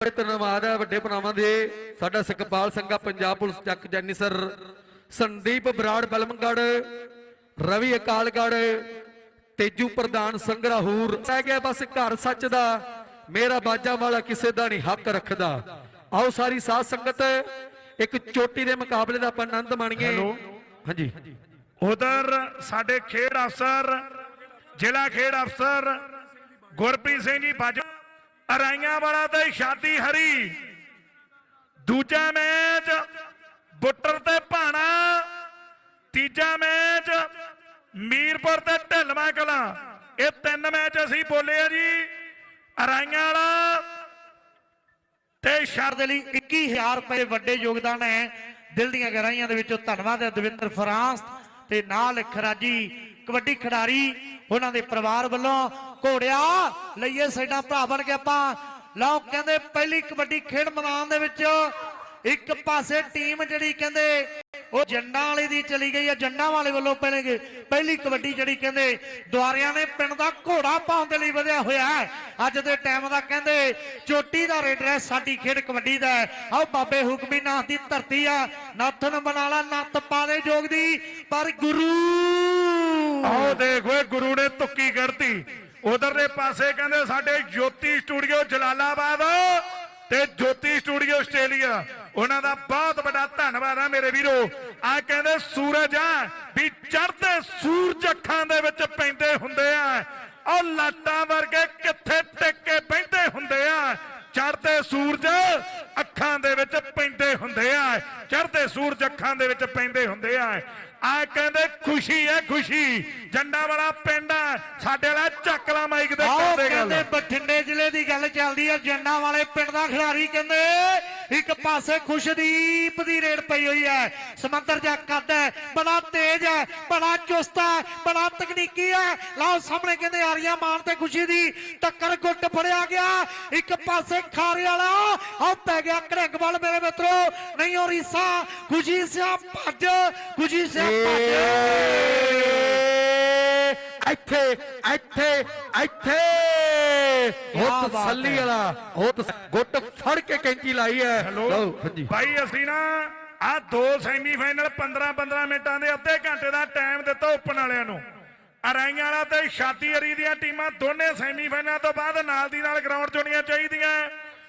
ਬੜੇ ਧੰਨਵਾਦ ਹੈ ਵੱਡੇ ਭਰਾਵਾਂ ਦੇ ਸਾਡਾ ਸੁਖਪਾਲ ਸਿੰਘਾ ਪੰਜਾਬ ਪੁਲਿਸ ਚੱਕ ਜਾਨੀ ਸਰ। ਸੰਦੀਪ ਬਰਾੜ ਬਲਮਗੜ ਰਵੀ ਅਕਾਲਗੜ ਤੇਜੂ ਪ੍ਰਧਾਨ ਸੰਗਰਾਹੂਰ ਰਹਿ ਗਿਆ ਬਸ ਘਰ ਸੱਚ ਦਾ ਮੇਰਾ ਬਾਜਾ ਵਾਲਾ ਕਿਸੇ ਦਾ ਨਹੀਂ ਹੱਕ ਰੱਖਦਾ। ਆਓ ਸਾਰੀ ਸਾਧ ਸੰਗਤ ਇੱਕ ਚੋਟੀ ਦੇ ਮੁਕਾਬਲੇ ਦਾ ਆਪਾਂ ਆਨੰਦ ਮਾਣੀਏ। ਹਾਂਜੀ। ਉਧਰ ਸਾਡੇ ਖੇਡ ਅਫਸਰ ਜ਼ਿਲ੍ਹਾ ਖੇਡ ਅਫਸਰ ਗੁਰਪ੍ਰੀਤ ਸਿੰਘ ਜੀ ਬਾਜ ਅਰਾਈਆਂ ਵਾਲਾ ਤੇ ਸ਼ਾਦੀ ਹਰੀ। ਦੂਜਾ ਮੈਚ ਬੁੱਟਰ ਤੇ ਭਾਣਾ। ਤੀਜਾ ਮੈਚ ਮੀਰਪੁਰ ਤੇ ਢਿਲਮਾ ਕਲਾਂ। ਇਹ ਤਿੰਨ ਮੈਚ ਅਸੀਂ ਬੋਲੇ ਆ ਜੀ। ਅਰਾਈਆਂ ਵਾਲਾ ਤੇ ਸ਼ਹਿਰ ਦੇ ਲਈ 21000 ਰੁਪਏ ਵੱਡੇ ਯੋਗਦਾਨ ਹੈ। ਦਿਲ ਦੀਆਂ ਗਹਿਰਾਈਆਂ ਦੇ ਵਿੱਚੋਂ ਧੰਨਵਾਦ ਹੈ ਦਵਿੰਦਰ ਫਰਾਂਸ ਤੇ ਨਾਲ ਖਰਾਜੀ ਕਬੱਡੀ ਖਿਡਾਰੀ ਉਹਨਾਂ ਦੇ ਪਰਿਵਾਰ ਵੱਲੋਂ ਘੋੜਿਆ ਲਈਏ, ਸਾਡਾ ਭਰਾ ਬਣ ਕੇ ਆਪਾਂ। ਲਓ, ਕਹਿੰਦੇ ਪਹਿਲੀ ਕਬੱਡੀ ਖੇਡ ਮੈਦਾਨ ਦੇ ਵਿੱਚ ਇੱਕ ਪਾਸੇ ਟੀਮ ਜਿਹੜੀ ਕਹਿੰਦੇ ਉਹ ਜੰਡਾਂ ਵਾਲੇ ਦੀ ਚਲੀ ਗਈ ਹੈ ਜੰਡਾਂ ਵਾਲੇ ਵੱਲੋਂ ਪਹਿਲੇ ਪਹਿਲੀ ਕਬੱਡੀ ਜਿਹੜੀ ਕਹਿੰਦੇ ਦੁਆਰਿਆਂ ਨੇ ਪਿੰਡ ਦਾ ਘੋੜਾ ਪਾਉਣ ਦੇ ਲਈ ਵਧਿਆ ਹੋਇਆ ਹੈ। ਅੱਜ ਦੇ ਟਾਈਮ ਦਾ ਕਹਿੰਦੇ ਚੋਟੀ ਦਾ ਰੇਡਰ ਹੈ, ਸਾਡੀ ਖੇਡ ਕਬੱਡੀ ਦਾ ਆਓ, ਬਾਬੇ ਹੁਕਮੀ ਨਾਥ ਦੀ ਧਰਤੀ ਆ ਨਾਥਨ ਬਨਾਲਾ ਨੱਤ ਪਾ ਦੇ ਜੋਗ ਦੀ, ਪਰ ਗੁਰੂ ਆਓ ਦੇਖ ਓਏ, ਗੁਰੂ ਨੇ ਤੁੱਕੀ ਕਰਤੀ। ਉਧਰਲੇ ਪਾਸੇ ਕਹਿੰਦੇ ਸਾਡੇ ਜੋਤੀ ਸਟੂਡੀਓ ਜਲਾਲਾਬਾਦ ਤੇ ਜੋਤੀ ਸਟੂਡੀਓ ਆਸਟ੍ਰੇਲੀਆ। ਉਹਨਾਂ ਦਾ ਬਹੁਤ ਵੱਡਾ ਧੰਨਵਾਦ ਆ ਮੇਰੇ ਵੀਰੋ। ਆ ਕਹਿੰਦੇ ਸੂਰਜ ਆ ਵੀ ਚੜ੍ਹਦੇ ਸੂਰਜ ਅੱਖਾਂ ਦੇ ਵਿੱਚ ਪੈਂਦੇ ਹੁੰਦੇ ਆ। ਉਹ ਲਾਟਾਂ ਵਰਗੇ ਕਿੱਥੇ ਟਿਕ ਕੇ ਬਹਿੰਦੇ ਹੁੰਦੇ ਆ। ਚੜ੍ਹਦੇ ਸੂਰਜ ਅੱਖਾਂ ਦੇ ਵਿੱਚ ਪੈਂਦੇ ਹੁੰਦੇ ਆ। ਚੜ੍ਹਦੇ ਸੂਰਜ ਅੱਖਾਂ ਦੇ ਵਿੱਚ ਪੈਂਦੇ ਹੁੰਦੇ ਆ। ਆ ਕਹਿੰਦੇ ਖੁਸ਼ੀ ਹੈ ਖੁਸ਼ੀ। ਜੰਡਾ ਵਾਲਾ ਪਿੰਡ ਆ ਸਾਡੇ ਵਾਲਾ ਚੱਕਲਾ ਮਾਈਕ ਦੇ ਕਰਦੇ ਕਹਿੰਦੇ ਗੱਲ ਬਠਿੰਡੇ ਜ਼ਿਲ੍ਹੇ ਦੀ ਗੱਲ ਚੱਲਦੀ ਹੈ ਜੰਡਾਂ ਵਾਲੇ ਪਿੰਡ ਦਾ ਖਿਡਾਰੀ ਕਹਿੰਦੇ ਇੱਕ ਪਾਸੇ ਖੁਸ਼ਦੀਪ ਦੀ ਰੇਡ ਪਈ ਹੋਈ ਹੈ। ਸਮੁੰਦਰ ਜਾ ਕੱਦ ਹੈ ਬੜਾ ਤੇਜ਼ ਹੈ ਬੜਾ ਚੁਸਤ ਹੈ ਬੜਾ ਤਕਨੀਕੀ ਹੈ। ਲਓ ਸਾਹਮਣੇ ਕਹਿੰਦੇ ਆਰੀਆ ਮਾਨ ਤੇ ਖੁਸ਼ੀ ਦੀ ਟੱਕਰ ਗੁੱਟ ਫੜਿਆ ਗਿਆ। ਇੱਕ ਪਾਸੇ ਖਾਰੇ ਵਾਲਾ ਆਹ ਪੈ ਗਿਆ ਘੜੰਗਵਾਲ ਮੇਰੇ ਮਿੱਤਰੋ। ਨਹੀਂ ਹੋ ਰੀਸਾ ਖੁਸ਼ੀ ਸਿਆ ਭੱਜ ਖੁਸ਼ੀ ਸਿਆ ਇੱਥੇ ਇੱਥੇ ਇੱਥੇ ਉਹ ਤਸੱਲੀ। ਵਾਲਾ ਉਹ ਗੁੱਟ ਫੜ ਕੇ ਕੈਂਚੀ ਲਾਈ ਹੈ ਹੈਲੋ ਲਓ, ਹਾਂਜੀ। ਭਾਈ ਅਸੀਂ ਨਾ ਆ ਦੋ ਸੈਮੀਫਾਈਨਲ 15 15 ਮਿੰਟਾਂ ਦੇ ਅੱਧੇ ਘੰਟੇ ਦਾ ਟਾਈਮ ਦਿੱਤਾ ਓਪਨ ਵਾਲਿਆਂ ਨੂੰ। ਅਰਾਈਆਂ ਵਾਲਾ ਤੇ ਛਾਤੀ ਅਰੀ ਦੀਆਂ ਟੀਮਾਂ ਦੋਨੇ ਸੈਮੀਫਾਈਨਲ ਤੋਂ ਬਾਅਦ ਨਾਲ ਦੀ ਨਾਲ ਗਰਾਊਂਡ ਚੋਣੀਆਂ ਚਾਹੀਦੀਆਂ।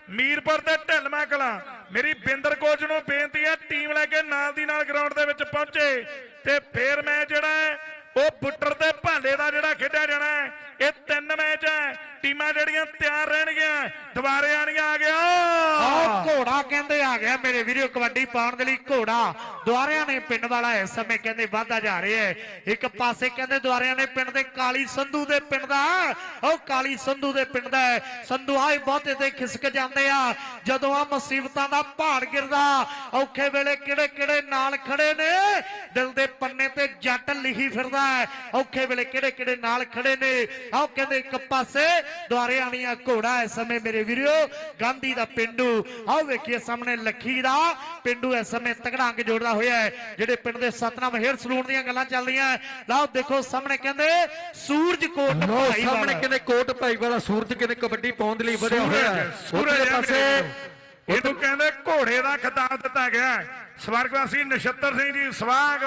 ਮੀਰਪੁਰ ਤੇ ਢਿਲਮਾ ਕਲਾਂ ਮੇਰੀ ਬਿੰਦਰ ਕੋਚ ਨੂੰ ਬੇਨਤੀ ਹੈ, ਟੀਮ ਲੈ ਕੇ ਨਾਲ ਦੀ ਨਾਲ ਗਰਾਊਂਡ ਦੇ ਵਿੱਚ ਪਹੁੰਚੇ। ਤੇ ਫੇਰ ਮੈਂ ਜਿਹੜਾ ਹੈ, ਉਹ ਬੁੱਟਰ ਤੇ ਭਾਂਡੇ ਦਾ ਜਿਹੜਾ ਖੇਡਿਆ ਜਾਣਾ ਹੈ, ਇਹ ਤਿੰਨ ਮੈਚ ਹੈ। ਟੀਮਾਂ ਜਿਹੜੀਆਂ ਤਿਆਰ ਰਹਿਣਗੀਆਂ, ਦੁਬਾਰੇ ਆਣੀਆਂ ਆ ਗਿਆ। ਆਹ ਘੋੜਾ ਕਹਿੰਦੇ ਆ ਗਿਆ ਮੇਰੇ ਵੀਰੋ, ਕਬੱਡੀ ਪਾਉਣ ਦੇ ਲਈ ਘੋੜਾ। ਦੁਆਰਿਆਂ ਨੇ ਪਿੰਡ ਵਾਲਾ ਇਸ ਸਮੇਂ ਕਹਿੰਦੇ ਵਾਧਾ ਜਾ ਰਿਹਾ ਹੈ। ਇੱਕ ਪਾਸੇ ਕਹਿੰਦੇ ਦੁਆਰਿਆਂ ਨੇ ਪਿੰਡ ਦੇ ਕਾਲੀ ਸੰਧੂ ਦੇ ਪਿੰਡ ਦਾ। ਉਹ ਕਾਲੀ ਸੰਧੂ ਦੇ ਪਿੰਡ ਦਾ ਸੰਧੂ ਆਏ ਬਹੁਤੇ ਤੇ ਖਿਸਕ ਜਾਂਦੇ ਆ। ਜਦੋਂ ਆ ਮੁਸੀਬਤਾਂ ਦਾ ਪਹਾੜ ਗਿਰਦਾ, ਔਖੇ ਵੇਲੇ ਕਿਹੜੇ ਕਿਹੜੇ ਨਾਲ ਖੜੇ ਨੇ? ਦਿਲ ਦੇ ਪੰਨੇ ਤੇ ਜੱਟ ਲਿਖੀ ਫਿਰਦਾ ਔਖੇ ਵੇਲੇ ਕਿਹੜੇ ਕਿਹੜੇ ਨਾਲ ਖੜੇ ਨੇ? ਆਓ ਕਹਿੰਦੇ ਇੱਕ ਪਾਸੇ ਦੁਆਰਿਆਣੀਆਂ ਘੋੜਾ ਇਸ ਸਮੇਂ ਮੇਰੇ ਵੀਰੋ ਗਾਂਧੀ ਦਾ ਪਿੰਡੂ। ਆਓ ਵੇਖੀਏ ਸਾਹਮਣੇ ਲੱਖੀ ਦਾ ਪਿੰਡੂ ਇਸ ਸਮੇਂ ਤਗੜਾ ਅੰਗ ਜੋੜਦਾ ਹੋਇਆ ਹੈ ਜਿਹੜੇ ਪਿੰਡ ਦੇ ਸਤਨਾਮ ਹੇਅਰ ਸਲੂਨ ਦੀਆਂ ਗੱਲਾਂ ਚੱਲ ਰਹੀਆਂ ਲਓ ਦੇਖੋ ਸਾਹਮਣੇ ਕਹਿੰਦੇ ਸੂਰਜ ਕੋਟ ਭਾਈ ਸਾਹਮਣੇ। ਕਹਿੰਦੇ ਕੋਟ ਭਾਈ ਵਾਲਾ ਸੂਰਜ ਕਹਿੰਦੇ ਕਬੱਡੀ ਪਾਉਣ ਦੇ ਲਈ ਵਧਿਆ ਹੋਇਆ ਹੈ। ਸੂਰਜ ਪਾਸੇ ਇਹਨੂੰ ਕਹਿੰਦੇ ਘੋੜੇ ਦਾ ਖਿਤਾਬ ਦਿੱਤਾ ਗਿਆ। ਸਵਰਗਵਾਸੀ ਨਛੱਤਰ ਸਿੰਘ ਜੀ ਸਵਾਗ।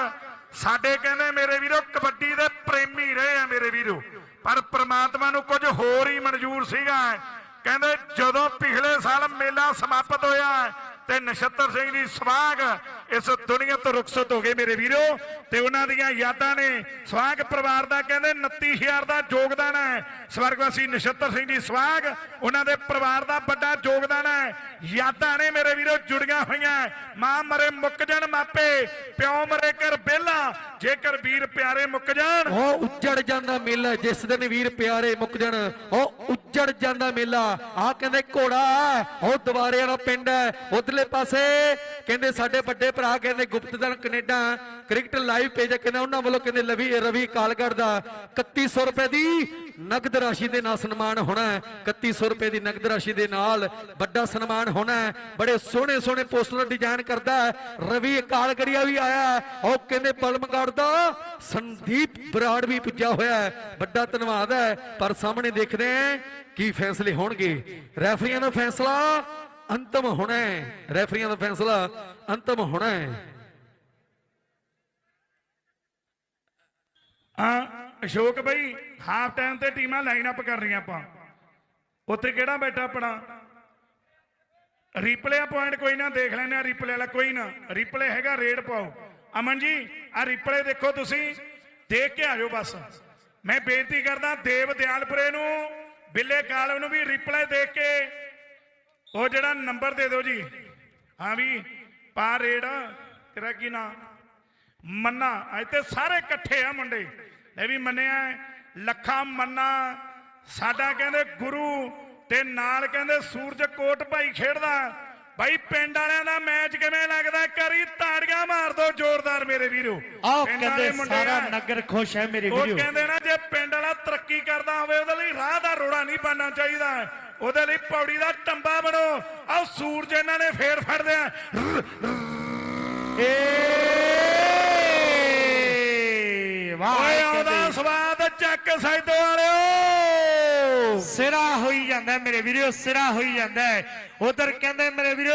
ਸਾਡੇ ਕਹਿੰਦੇ ਮੇਰੇ ਵੀਰੋ ਕਬੱਡੀ ਦੇ ਪ੍ਰੇਮੀ ਰਹੇ ਆ ਮੇਰੇ ਵੀਰੋ। ਪਰ ਪ੍ਰਮਾਤਮਾ ਨੂੰ ਕੁਝ ਹੋਰ ਹੀ ਮਨਜ਼ੂਰ ਸੀਗਾ। ਕਹਿੰਦੇ, ਜਦੋਂ ਪਿਛਲੇ ਸਾਲ ਮੇਲਾ ਸਮਾਪਤ ਹੋਇਆ ਤੇ ਨਛੱਤਰ ਸਿੰਘ ਦੀ ਸਵਾਗ ਇਸ ਦੁਨੀਆ ਤੋਂ ਰੁਖਸਤ ਹੋ ਗਏ ਮੇਰੇ ਵੀਰੋ ਤੇ ਉਹਨਾਂ ਦੀਆਂ ਯਾਦਾਂ ਨੇ ਸਵਾਗ ਪਰਿਵਾਰ ਦਾ ਕਹਿੰਦੇ 29000 ਦਾ ਯੋਗਦਾਨ ਹੈ। ਸਵਰਗਵਾਸੀ ਨਛੱਤਰ ਸਿੰਘ ਜੀ ਸਵਾਗ ਉਹਨਾਂ ਦੇ ਪਰਿਵਾਰ ਦਾ ਵੱਡਾ ਯੋਗਦਾਨ ਹੈ। ਯਾਦਾਂ ਨੇ ਮੇਰੇ ਵੀਰੋ ਜੁੜੀਆਂ ਹੋਈਆਂ ਮਾਂ ਮਰੇ ਮੁੱਕ ਜਾਣ ਮਾਪੇ ਪਿਓ ਮਰੇ ਕਰ ਬੇਲਾ ਜੇਕਰ ਵੀਰ ਪਿਆਰੇ ਮੁੱਕ ਜਾਣ। ਉਹ ਉੱਜੜ ਜਾਂਦਾ ਮੇਲਾ ਜਿਸ ਦਿਨ ਵੀਰ ਪਿਆਰੇ ਮੁੱਕ ਜਾਣ ਉਹ ਉੱਜੜ ਜਾਂਦਾ ਮੇਲਾ। ਆਹ ਕਹਿੰਦੇ ਘੋੜਾ ਹੈ, ਉਹ ਦੁਬਾਰੇ ਵਾਲਾ ਪਿੰਡ ਹੈ ਉਧਰਲੇ ਪਾਸੇ। ਕਹਿੰਦੇ ਸਾਡੇ ਵੱਡੇ ਭਰਾ ਕਹਿੰਦੇ ਗੁਪਤਦਨ ਕੈਨੇਡਾ ਕ੍ਰਿਕਟ ਲਾਈਵ ਪੇਜ ਹੈ, ਉਹਨਾਂ ਵੱਲੋਂ ਕਹਿੰਦੇ ਲਵੀ ਰਵੀ ਕਾਲਗੜ ਦਾ 3100 ਰੁਪਏ ਦੀ ਨਗਦ ਰਾਸ਼ੀ ਦੇ ਨਾਲ ਸਨਮਾਨ ਹੋਣਾ ਹੈ। 3100 ਰੁਪਏ ਦੀ ਨਗਦ ਰਾਸ਼ੀ ਦੇ ਨਾਲ ਵੱਡਾ ਸਨਮਾਨ ਹੋਣਾ ਹੈ। ਬੜੇ ਸੋਹਣੇ ਸੋਹਣੇ ਪੋਸਟਰ ਡਿਜ਼ਾਈਨ ਕਰਦਾ ਹੈ। ਰਵੀ ਕਾਲਗੜੀਆ ਵੀ ਆਇਆ ਉਹ ਕਹਿੰਦੇ ਪਲਮਗੜ ਦਾ ਸੰਦੀਪ ਬਰਾੜ ਵੀ ਪੁੱਜਾ ਹੋਇਆ ਹੈ। ਵੱਡਾ ਧੰਨਵਾਦ ਹੈ। ਪਰ ਸਾਹਮਣੇ ਦੇਖਦੇ ਹਾਂ ਕੀ ਫੈਸਲੇ ਹੋਣਗੇ। ਰੈਫਰੀਆਂ ਦਾ ਫੈਸਲਾ ਅੰਤਮ ਹੋਣਾ ਹੈ ਰੈਫਰੀਆਂ ਦਾ ਫੈਸਲਾ, ਅੰਤਮ ਹੋਣਾ। ਹੈ ਹਾਂ ਅਸ਼ੋਕ ਭਾਈ ਹਾਫ ਟਾਈਮ ਤੇ ਟੀਮਾਂ ਲਾਈਨ ਅਪ ਕਰ ਰਹੀਆਂ ਆਪਾਂ। ਉੱਥੇ ਕਿਹੜਾ ਬੈਠਾ ਆਪਣਾ? ਰੀਪਲੇ ਆ ਪੁਆਇੰਟ ਕੋਈ ਨਾ, ਦੇਖ ਲੈਣੇ ਆ ਰੀਪਲੇ ਵਾਲਾ, ਕੋਈ ਨਾ। ਰੀਪਲੇ ਹੈਗਾ ਰੇਡ ਪਾਓ। ਅਮਨ ਜੀ, ਆ ਰੀਪਲੇ ਦੇਖੋ ਤੁਸੀਂ, ਦੇਖ ਕੇ ਆ ਜਾਓ ਬਸ। ਮੈਂ ਬੇਨਤੀ ਕਰਦਾ, ਦੇਵ ਦਿਆਲਪੁਰੇ ਨੂੰ, ਬਿੱਲੇ ਕਾਲਮ ਨੂੰ ਵੀ ਰੀਪਲੇ ਦੇਖ ਕੇ ਉਹ ਜਿਹੜਾ ਨੰਬਰ ਦੇ ਦਿਓ ਜੀ। ਹਾਂ ਵੀ, ਪਾ ਰੇਡ ਤੇਰਾ ਕੀ ਨਾਂ? ਮੰਨਾ। ਇੱਥੇ ਸਾਰੇ ਇਕੱਠੇ ਆ ਮੁੰਡੇ। ਇਹ ਵੀ ਮੰਨਿਆ ਲੱਖਾ ਮੰਨਾ। ਸਾਡਾ ਕਹਿੰਦੇ ਗੁਰੂ ਤੇ ਨਾਲ ਕਹਿੰਦੇ ਸੂਰਜ ਕੋਟ ਭਾਈ ਖੇਡਦਾ। ਭਾਈ ਪਿੰਡ ਵਾਲਿਆਂ ਦਾ ਮੈਚ ਕਿਵੇਂ ਲੱਗਦਾ? ਕਰੀ ਤਾੜੀਆਂ ਮਾਰ ਦੋ ਜ਼ੋਰਦਾਰ ਮੇਰੇ ਵੀਰੋ। ਆਹ ਪਿੰਡ ਵਾਲੇ ਕਹਿੰਦੇ ਮੁੰਡੇ ਸਾਰਾ ਆ। ਨਗਰ ਖੁਸ਼ ਹੈ ਮੇਰੇ ਉਹ ਵੀਰੋ। ਕਹਿੰਦੇ ਨਾ ਜੇ ਪਿੰਡ ਵਾਲਾ ਤਰੱਕੀ ਕਰਦਾ ਹੋਵੇ ਉਹਦੇ ਲਈ ਰਾਹ ਦਾ ਰੋੜਾ ਨਹੀਂ ਬਣਨਾ ਚਾਹੀਦਾ। ਉਹਦੇ ਲਈ ਪੌੜੀ ਦਾ ਟੰਬਾ ਬਣੋ। ਆਹ ਸੂਰਜ ਇਹਨਾਂ ਨੇ ਫੇਰ ਫੜਦੇ ਆ ਏ। ਵਾਹ ਓਏ ਆਉਂਦਾ ਕਹਿੰਦੇ ਸਵਾਦ ਚੱਕ ਸੈਦੋ ਵਾਲਿਓ। ਸਿਰਾ ਹੋਈ ਜਾਂਦਾ ਮੇਰੇ ਵੀਰੋ, ਸਿਰਾ ਹੋਈ ਜਾਂਦਾ ਉਧਰ ਕਹਿੰਦੇ ਮੇਰੇ ਵੀਰੋ,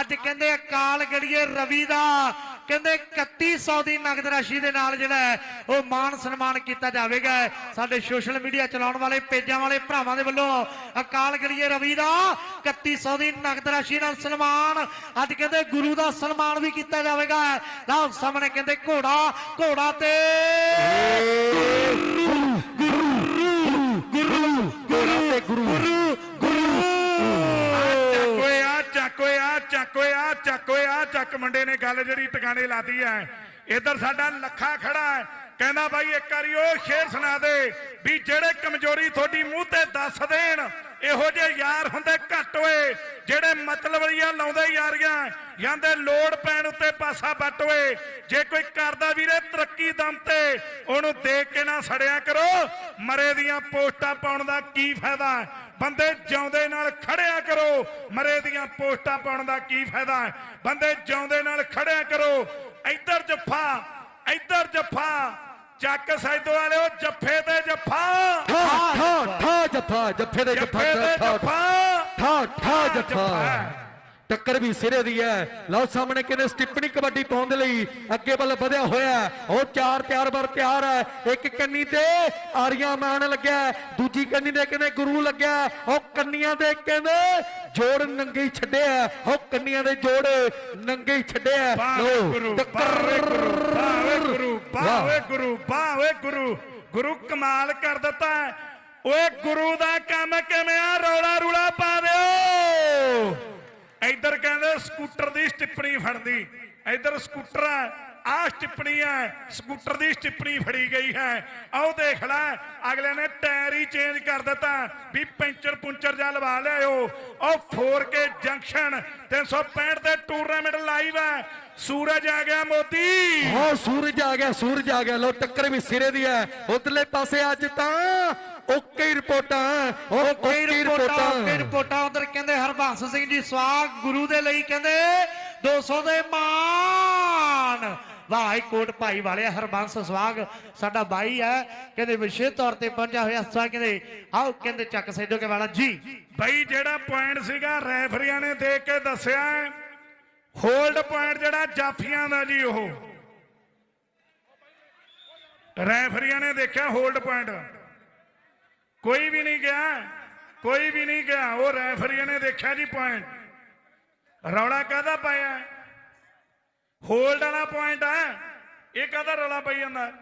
ਅੱਜ ਕਹਿੰਦੇ ਅਕਾਲ ਗੜੀਏ ਰਵੀ ਦਾ, ਕਹਿੰਦੇ 3100 ਦੀ ਨਗਦ ਰਾਸ਼ੀ ਦੇ ਨਾਲ ਜਿਹੜਾ ਉਹ ਮਾਨ ਸਨਮਾਨ ਕੀਤਾ ਜਾਵੇਗਾ। ਸਾਡੇ ਸੋਸ਼ਲ ਮੀਡੀਆ ਚਲਾਉਣ ਵਾਲੇ, ਪੇਜਾਂ ਵਾਲੇ ਭਰਾਵਾਂ ਦੇ ਵੱਲੋਂ ਅਕਾਲ ਗੜੀਏ ਰਵੀ ਦਾ 3100 ਦੀ ਨਗਦ ਰਾਸ਼ੀ ਨਾਲ ਸਨਮਾਨ, ਅੱਜ ਕਹਿੰਦੇ ਗੁਰੂ ਦਾ ਸਨਮਾਨ ਵੀ ਕੀਤਾ ਜਾਵੇਗਾ। ਲਓ, ਸਾਹਮਣੇ ਕਹਿੰਦੇ ਘੋੜਾ ਘੋੜਾ ਤੇ ਗੁਰੂ ਗੁਰੂ ਗੁਰੂ ਗੁਰੂ। ਗੁਰੂ ਚੱਕ ਓਏ, ਆ ਚੱਕ ਓਏ, ਆ ਚੱਕ ਓਏ, ਆ ਚੱਕ ਆ ਚੱਕ। ਮੁੰਡੇ ਨੇ ਗੱਲ ਜਿਹੜੀ ਟਿਕਾਣੇ ਲਾਤੀ ਐ। ਇਧਰ ਸਾਡਾ ਲੱਖਾ ਖੜਾ ਹੈ ਕਹਿੰਦਾ ਬਾਈ ਇੱਕ ਵਾਰੀ ਉਹ ਸ਼ੇਰ ਸੁਣਾ ਦੇ ਵੀ ਜਿਹੜੇ ਕਮਜ਼ੋਰੀ ਤੁਹਾਡੀ ਮੂੰਹ ਤੇ ਦੱਸ ਦੇਣ ਇਹੋ ਜਿਹੇ ਯਾਰ ਹੁੰਦੇ ਘੱਟ ਓਏ, ਜਿਹੜੇ ਮਤਲਬੀਆਂ ਲਾਉਂਦੇ ਯਾਰੀਆਂ, ਜਾਂਦੇ ਲੋੜ ਪੈਣ ਉੱਤੇ ਪਾਸਾ ਵੱਟ ਓਏ। ਜੇ ਕੋਈ ਕਰਦਾ ਵੀਰੇ ਤਰੱਕੀ ਦਮ ਤੇ, ਉਹਨੂੰ ਦੇਖ ਕੇ ਨਾ ਸੜਿਆ ਕਰੋ। ਮਰੇ ਦੀਆਂ ਪੋਸਟਾਂ ਪਾਉਣ ਦਾ ਕੀ ਫਾਇਦਾ? ਬੰਦੇ ਜਿਉਂਦੇ ਨਾਲ ਖੜਿਆ ਕਰੋ। ਮਰੇ ਦੀਆਂ ਪੋਸਟਾਂ ਪਾਉਣ ਦਾ ਕੀ ਫਾਇਦਾ? ਬੰਦੇ ਜਿਉਂਦੇ ਨਾਲ ਖੜਿਆ ਕਰੋ। ਇੱਧਰ ਜੱਫਾ ਇੱਧਰ ਜੱਫਾ। ਚੱਕ ਸੈਦੋ ਵਾਲਿਓ, ਜੱਫੇ ਤੇ ਜੱਫਾ ਜੱਫੇ ਦੇ ਜੱਫਾ ਜੱਫੇ ਠਾ ਠਾ ਜੱਫਾ। ਟੱਕਰ ਵੀ ਸਿਰੇ ਦੀ ਹੈ ਲਓ ਸਾਹਮਣੇ ਕਿਨੇ ਸਟਿੱਪਣੀ ਕਬੱਡੀ ਪਾਉਣ ਦੇ ਲਈ ਅੱਗੇ ਵੱਲ ਵਧਿਆ ਹੋਇਆ। ਉਹ ਚਾਰ ਤਿਆਰ ਬਰ ਤਿਆਰ ਹੈ ਇੱਕ ਕੰਨੀ ਤੇ ਆਰੀਆਂ ਮਾਨ ਲੱਗਿਆ ਦੂਜੀ ਕੰਨੀ ਤੇ ਕਹਿੰਦੇ ਗੁਰੂ ਲੱਗਿਆ। ਉਹ ਕੰਨੀਆਂ ਦੇ ਕਹਿੰਦੇ ਜੋੜ ਨੰਗੇ ਹੀ ਛੱਡਿਆ। ਉਹ ਕੰਨੀਆਂ ਦੇ ਜੋੜ ਨੰਗੇ ਹੀ ਛੱਡਿਆ ਲਓ, ਟੱਕਰ ਬਾਵੇ ਗੁਰੂ ਬਾਵੇ ਗੁਰੂ ਵਾਹ। ਬਾਵੇ ਗੁਰੂ ਗੁਰੂ ਕਮਾਲ ਕਰ ਦਿੱਤਾ। ਓਏ ਗੁਰੂ ਦਾ ਕੰਮ ਕਿਵੇਂ ਆ? ਰੌਲਾ ਰੂਲਾ ਪਾ ਦਿਓ। ਇੱਧਰ ਕਹਿੰਦੇ ਸਕੂਟਰ ਦੀ ਸਟਿੱਪਣੀ ਫੜਦੀ। ਇੱਧਰ ਸਕੂਟਰ ਹੈ ਸਟਿੱਪਣੀ ਹੈ ਸਕੂਟਰ ਦੀ ਸਟਿੱਪਣੀ ਫੜੀ ਗਈ ਹੈ। ਆਓ ਦੇਖ ਲੈ, ਅਗਲੇ ਨੇ ਟਾਇਰ ਹੀ ਚੇਂਜ ਕਰ ਦਿੱਤਾ ਵੀ ਪੈਂਚਰ ਪੁੰਚਰ ਜਾ ਲਵਾ ਲਿਆਓ ਉਹ 4K ਜੰਕਸ਼ਨ 365 ਤੇ ਟੂਰਨਾਮੈਂਟ ਲਾਈਵ ਹੈ। ਸੂਰਜ ਆ ਗਿਆ ਮੋਦੀ। ਹਾਂ, ਸੂਰਜ ਆ ਗਿਆ, ਸੂਰਜ ਆ ਗਿਆ। ਲੋ ਟੱਕਰ ਵੀ ਸਿਰੇ ਦੀ ਹੈ। ਉਧਰਲੇ ਪਾਸੇ ਅੱਜ ਤਾਂ ਓਕੇ ਹੀ ਰਿਪੋਰਟਾਂ ਉਹ ਓਕੇ ਹੀ ਰਿਪੋਰਟਾਂ। ਓਕੇ ਰਿਪੋਰਟਾਂ। ਉਧਰ ਕਹਿੰਦੇ ਹਰਬੰਸ ਸਿੰਘ ਜੀ ਸਵਾਗ ਗੁਰੂ ਦੇ ਲਈ ਕਹਿੰਦੇ 200 ਦੇ ਮਾਨ ਵਾਹਿ ਕੋਟ ਭਾਈ ਵਾਲੇ ਹਰਬੰਸ ਸਵਾਗ। ਸਾਡਾ ਬਾਈ ਹੈ ਕਹਿੰਦੇ ਵਿਸ਼ੇਸ਼ ਤੌਰ ਤੇ ਪਹੁੰਚਿਆ ਹੋਇਆ ਸਵਾਗ। ਕਹਿੰਦੇ ਆਓ ਕਹਿੰਦੇ ਚੱਕ ਸੈਦੋ ਕੇ ਵਾਲਾ। ਜੀ। ਬਈ ਜਿਹੜਾ ਪੁਆਇੰਟ ਸੀਗਾ ਰੈਫਰੀਆਂ ਨੇ ਦੇਖ ਕੇ ਦੱਸਿਆ ਹੋਲਡ ਪੁਆਇੰਟ ਜਿਹੜਾ ਜਾਫੀਆਂ ਦਾ ਜੀ ਉਹ। ਰੈਫਰੀਆਂ ਨੇ ਦੇਖਿਆ ਹੋਲਡ ਪੁਆਇੰਟ ਕੋਈ ਵੀ ਨਹੀਂ ਗਿਆ ਕੋਈ ਵੀ ਨਹੀਂ ਗਿਆ ਉਹ ਰੈਫਰੀਆਂ ਨੇ ਦੇਖਿਆ ਜੀ ਪੁਆਇੰਟ ਰੌਲਾ ਕਾਹਦਾ ਪਾਇਆ? ਹੋਲਡ ਵਾਲਾ ਪੁਆਇੰਟ ਹੈ ਇਹ ਕਾਹਦਾ ਰੌਲਾ ਪਈ ਜਾਂਦਾ?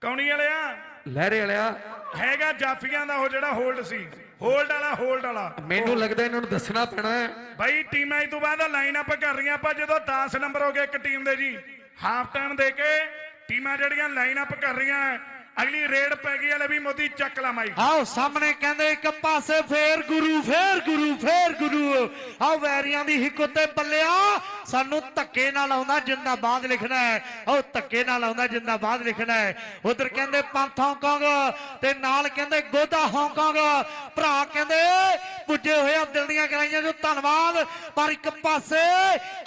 ਕੌਣੀ ਵਾਲਿਆ? ਲਹਿਰੇ ਵਾਲਿਆ। ਹੈਗਾ ਜਾਫੀਆਂ ਦਾ ਉਹ ਜਿਹੜਾ ਹੋਲਡ ਸੀ। ਹੋਲਡ ਵਾਲਾ ਹੋਲਡ ਵਾਲਾ। ਮੈਨੂੰ ਲੱਗਦਾ ਇਹਨਾਂ ਨੂੰ ਦੱਸਣਾ ਪੈਣਾ ਹੈ। ਬਾਈ ਟੀਮਾਂ ਇਸ ਤੋਂ ਬਾਅਦ ਲਾਈਨ ਅਪ ਕਰ ਰਹੀਆਂ ਆਪਾਂ ਜਦੋਂ 10 ਨੰਬਰ ਹੋ ਗਏ ਇੱਕ ਟੀਮ ਦੇ ਜੀ। ਹਾਫ ਟਾਈਮ ਦੇ ਕੇ ਟੀਮਾਂ ਜਿਹੜੀਆਂ ਲਾਈਨ ਅਪ ਕਰ ਰਹੀਆਂ ਅਗਲੀ ਰੇਡ ਪੈ ਗਈ, ਹਲੇ ਵੀ ਮੋਦੀ ਚੱਕ ਲਾ ਮਾਈ ਆਓ, ਸਾਹਮਣੇ ਕਹਿੰਦੇ ਇੱਕ ਪਾਸੇ ਫੇਰ ਗੁਰੂ ਫੇਰ ਗੁਰੂ ਫੇਰ ਗੁਰੂ। ਆਓ, ਵੈਰੀਆਂ ਦੀ ਹਿੱਕ ਉੱਤੇ ਬੱਲਿਆ। ਸਾਨੂੰ ਧੱਕੇ ਨਾਲ ਆਉਂਦਾ, ਜਿੰਦਾਬਾਦ ਲਿਖਣਾ ਹੈ। ਉਹ ਧੱਕੇ ਨਾਲ ਆਉਂਦਾ, ਜਿੰਦਾਬਾਦ ਲਿਖਣਾ ਹੈ। ਉਧਰ ਕਹਿੰਦੇ, ਪੰਥ ਹਾਂਗਕਾਂਗ ਤੇ ਨਾਲ ਕਹਿੰਦੇ ਗੋਦਾ ਹਾਂਗਕਾਂਗ ਭਰਾ ਕਹਿੰਦੇ, ਪੁੱਜੇ ਹੋਏ ਆ, ਦਿਲ ਦੀਆਂ ਗਰਾਈਆਂ ਜੋ ਧੰਨਵਾਦ। ਪਰ ਇੱਕ ਪਾਸੇ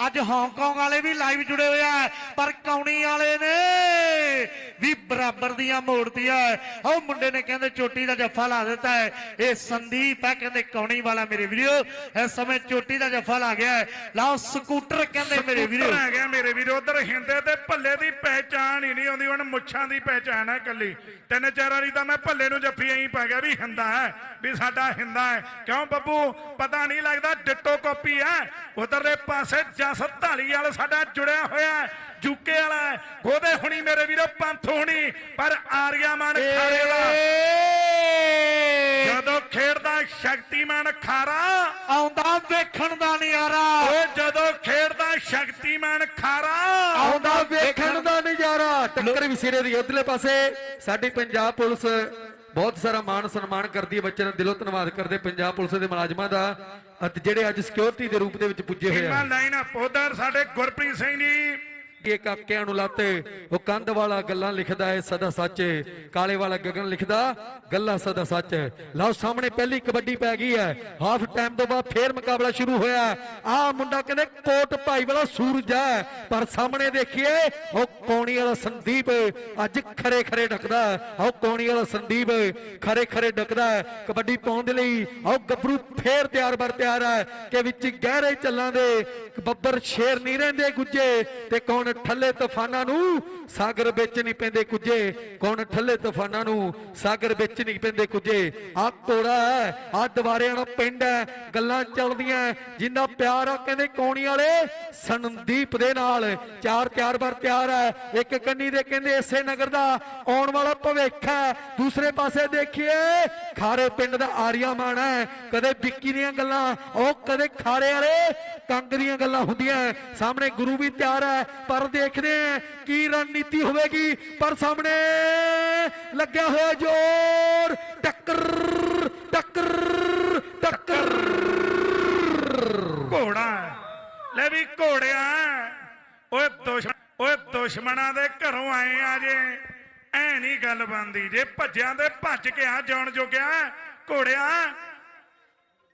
ਅੱਜ ਹਾਂਗਕਾਂਗ ਵਾਲੇ ਵੀ ਲਾਈਵ ਜੁੜੇ ਹੋਏ ਆ, ਪਰ ਕੌਣੀ ਵਾਲੇ ਨੇ ਵੀ ਬਰਾਬਰ ਦੀਆਂ ਮੋੜਤੀਆਂ। ਉਹ ਮੁੰਡੇ ਨੇ ਕਹਿੰਦੇ, ਚੋਟੀ ਦਾ ਜੱਫਾ ਲਾ ਦਿੱਤਾ ਹੈ। ਇਹ ਸੰਦੀਪ ਹੈ, ਕਹਿੰਦੇ, ਕੌਣੀ ਵਾਲਾ ਮੇਰੇ ਵੀਡੀਓ ਇਸ ਸਮੇਂ ਚੋਟੀ ਦਾ ਜੱਫਾ ਲਾ ਗਿਆ ਹੈ। ਲਓ, ਸਕੂਟਰ ਕਹਿੰਦੇ ਮੇਰੇ ਸਕੂਟਰ ਆ ਗਿਆ ਮੇਰੇ ਵੀਰ ਉਧਰ ਹਿੰਦੇ ਤੇ ਭੱਲੇ ਦੀ ਪਹਿਚਾਣ ਹੀ ਨਹੀਂ ਆਉਂਦੀ ਹੁਣ ਮੁੱਛਾਂ ਦੀ ਪਹਿਚਾਣ ਹੈ ਕੱਲੀ ਤਿੰਨ ਚਾਰ ਵਾਰੀ ਤਾਂ ਮੈਂ ਭੱਲੇ ਨੂੰ ਜੱਫੀ ਐਂ ਪਾ ਗਿਆ ਵੀ ਹਿੰਦਾ ਹੈ ਵੀ ਸਾਡਾ ਹਿੰਦਾ ਹੈ। ਕਿਉਂ ਬੱਬੂ? ਪਤਾ ਨਹੀਂ ਲੱਗਦਾ ਡਿੱਟੋ ਕਾਪੀ ਹੈ। ਉਧਰਲੇ ਪਾਸੇ ਜਸ ਢਾਲੀਵਾਲ ਸਾਡਾ ਜੁੜਿਆ ਹੋਇਆ ਹੈ। ਜੁਕੇ ਵਾਲਾ। ਉਹਦੇ ਹੁਣੀ ਮੇਰੇ ਵੀਰੋ ਪੰਥ ਹੁਣੀ ਪਰ ਆਰਿਆਮਨ ਖਾਰੇ ਦਾ ਜਦੋਂ ਖੇਡਦਾ ਸ਼ਕਤੀਮਾਨ ਖਾਰਾ ਆਉਂਦਾ ਵੇਖਣ ਦਾ ਨਜ਼ਾਰਾ ਓਏ ਜਦੋਂ ਖੇਡਦਾ ਸ਼ਕਤੀਮਾਨ ਖਾਰਾ ਆਉਂਦਾ ਵੇਖਣ ਦਾ ਨਜ਼ਾਰਾ ਟੱਕਰ ਵੀ ਸਿਰੇ ਦੀ ਉਧਰਲੇ ਪਾਸੇ। ਸਾਡੀ ਪੰਜਾਬ ਪੁਲਿਸ ਬਹੁਤ ਸਾਰਾ ਮਾਣ ਸਨਮਾਨ ਕਰਦੀ ਹੈ ਬੱਚਿਆਂ ਦਾ। ਦਿਲੋਂ ਧੰਨਵਾਦ ਕਰਦੇ ਪੰਜਾਬ ਪੁਲਿਸ ਦੇ ਮੁਲਾਜ਼ਮਾਂ ਦਾ। ਅਤੇ ਜਿਹੜੇ ਅੱਜ ਸਿਕਿਉਰਿਟੀ ਦੇ ਰੂਪ ਦੇ ਵਿੱਚ ਪੁੱਜੇ ਹੋਏ ਟੀਮਾਂ ਆ ਲਾਈਨ ਅਪ ਉਧਰ ਸਾਡੇ ਗੁਰਪ੍ਰੀਤ ਸਿੰਘ ਜੀ। ਇਹ ਕਾਕਿਆਂ ਨੂੰ ਲਾਤੇ। ਉਹ ਕੰਧ ਵਾਲਾ ਗੱਲਾਂ ਲਿਖਦਾ ਹੈ ਸਦਾ ਸੱਚ ਕਾਲੇ ਵਾਲਾ ਗਗਨ ਲਿਖਦਾ, ਗੱਲਾਂ ਸਦਾ ਸੱਚ ਲਓ ਸਾਹਮਣੇ ਪਹਿਲੀ ਕਬੱਡੀ ਪੈ ਗਈ ਹੈ। ਹਾਫ ਟਾਈਮ ਤੋਂ ਬਾਅਦ ਫੇਰ ਮੁਕਾਬਲਾ ਸ਼ੁਰੂ ਹੋਇਆ ਆਹ ਮੁੰਡਾ ਕਹਿੰਦੇ ਕੋਟ ਭਾਈ ਵਾਲਾ ਸੂਰਜ ਹੈ। ਪਰ ਸਾਹਮਣੇ ਦੇਖੀਏ, ਉਹ ਕੌਣੀ ਵਾਲਾ ਸੰਦੀਪ ਅੱਜ ਖਰੇ ਖਰੇ ਡਕਦਾ ਉਹ ਕੌਣੀ ਵਾਲਾ ਸੰਦੀਪ ਖਰੇ ਖਰੇ ਡਕਦਾ ਕਬੱਡੀ ਪਾਉਣ ਦੇ ਲਈ ਉਹ ਗੱਭਰੂ ਫੇਰ ਤਿਆਰ ਬਰ ਤਿਆਰ ਹੈ ਕਿ ਵਿੱਚ ਗਹਿਰੇ ਚੱਲਾਂ ਦੇ ਬੱਬਰ ਸ਼ੇਰ ਨਹੀਂ ਰਹਿੰਦੇ ਗੁੱਜੇ ਤੇ ਕੌਣ ਠੱਲੇ ਤੂਫਾਨਾਂ ਨੂੰ ਸਾਗਰ ਵਿੱਚ ਨਹੀਂ ਪੈਂਦੇ ਕੁਝੇ ਕੌਣ ਠੱਲੇ ਤੂਫਾਨਾਂ ਨੂੰ ਸਾਗਰ ਵਿੱਚ ਨਹੀਂ ਪੈਂਦੇ ਕੁਝੇ ਆ ਕੋੜਾ ਹੈ ਆ ਦੁਬਾਰਿਆਂ ਦਾ ਪਿੰਡ ਹੈ, ਗੱਲਾਂ ਚੱਲਦੀਆਂ। ਜਿੰਨਾ ਪਿਆਰ ਆ, ਕਹਿੰਦੇ ਕੌਣੀ ਵਾਲੇ ਸੰਦੀਪ ਦੇ ਨਾਲ ਚਾਰ ਚਾਰ ਵਾਰ ਤਿਆਰ ਹੈ। ਇੱਕ ਕੰਨੀ ਦੇ ਕਹਿੰਦੇ ਇਸੇ ਨਗਰ ਦਾ ਆਉਣ ਵਾਲਾ ਭਵਿੱਖ ਹੈ। ਦੂਸਰੇ ਪਾਸੇ ਦੇਖੀਏ, ਖਾਰੇ ਪਿੰਡ ਦਾ ਆਰੀਆ ਮਾਣ ਹੈ। ਕਦੇ ਵਿੱਕੀ ਦੀਆਂ ਗੱਲਾਂ, ਉਹ ਕਦੇ ਖਾਰੇ ਵਾਲੇ ਕੰਗ ਦੀਆਂ ਗੱਲਾਂ ਹੁੰਦੀਆਂ ਸਾਹਮਣੇ ਗੁਰੂ ਵੀ ਤਿਆਰ ਹੈ, ਪਰ ਦੇਖਦੇ ਆ ਕੀ ਰਣਨੀਤੀ ਹੋਵੇਗੀ। ਪਰ ਸਾਹਮਣੇ ਲੱਗਿਆ ਹੋਇਆ ਜ਼ੋਰ, ਟੱਕਰ ਟੱਕਰ ਟੱਕਰ। ਘੋੜਾ ਲੈ ਵੀ ਘੋੜਿਆ। ਓਏ ਦੁਸ਼ਮਣ, ਓਏ ਦੁਸ਼ਮਣਾਂ ਦੇ ਘਰੋਂ ਆਏ ਆ ਜੇ। ਐ ਨਹੀਂ ਗੱਲ ਬੰਦੀ ਜੇ ਭੱਜਿਆਂ ਦੇ ਭੱਜ ਕੇ ਆ ਜਾਣ ਜੋਗਿਆ। ਘੋੜਿਆ,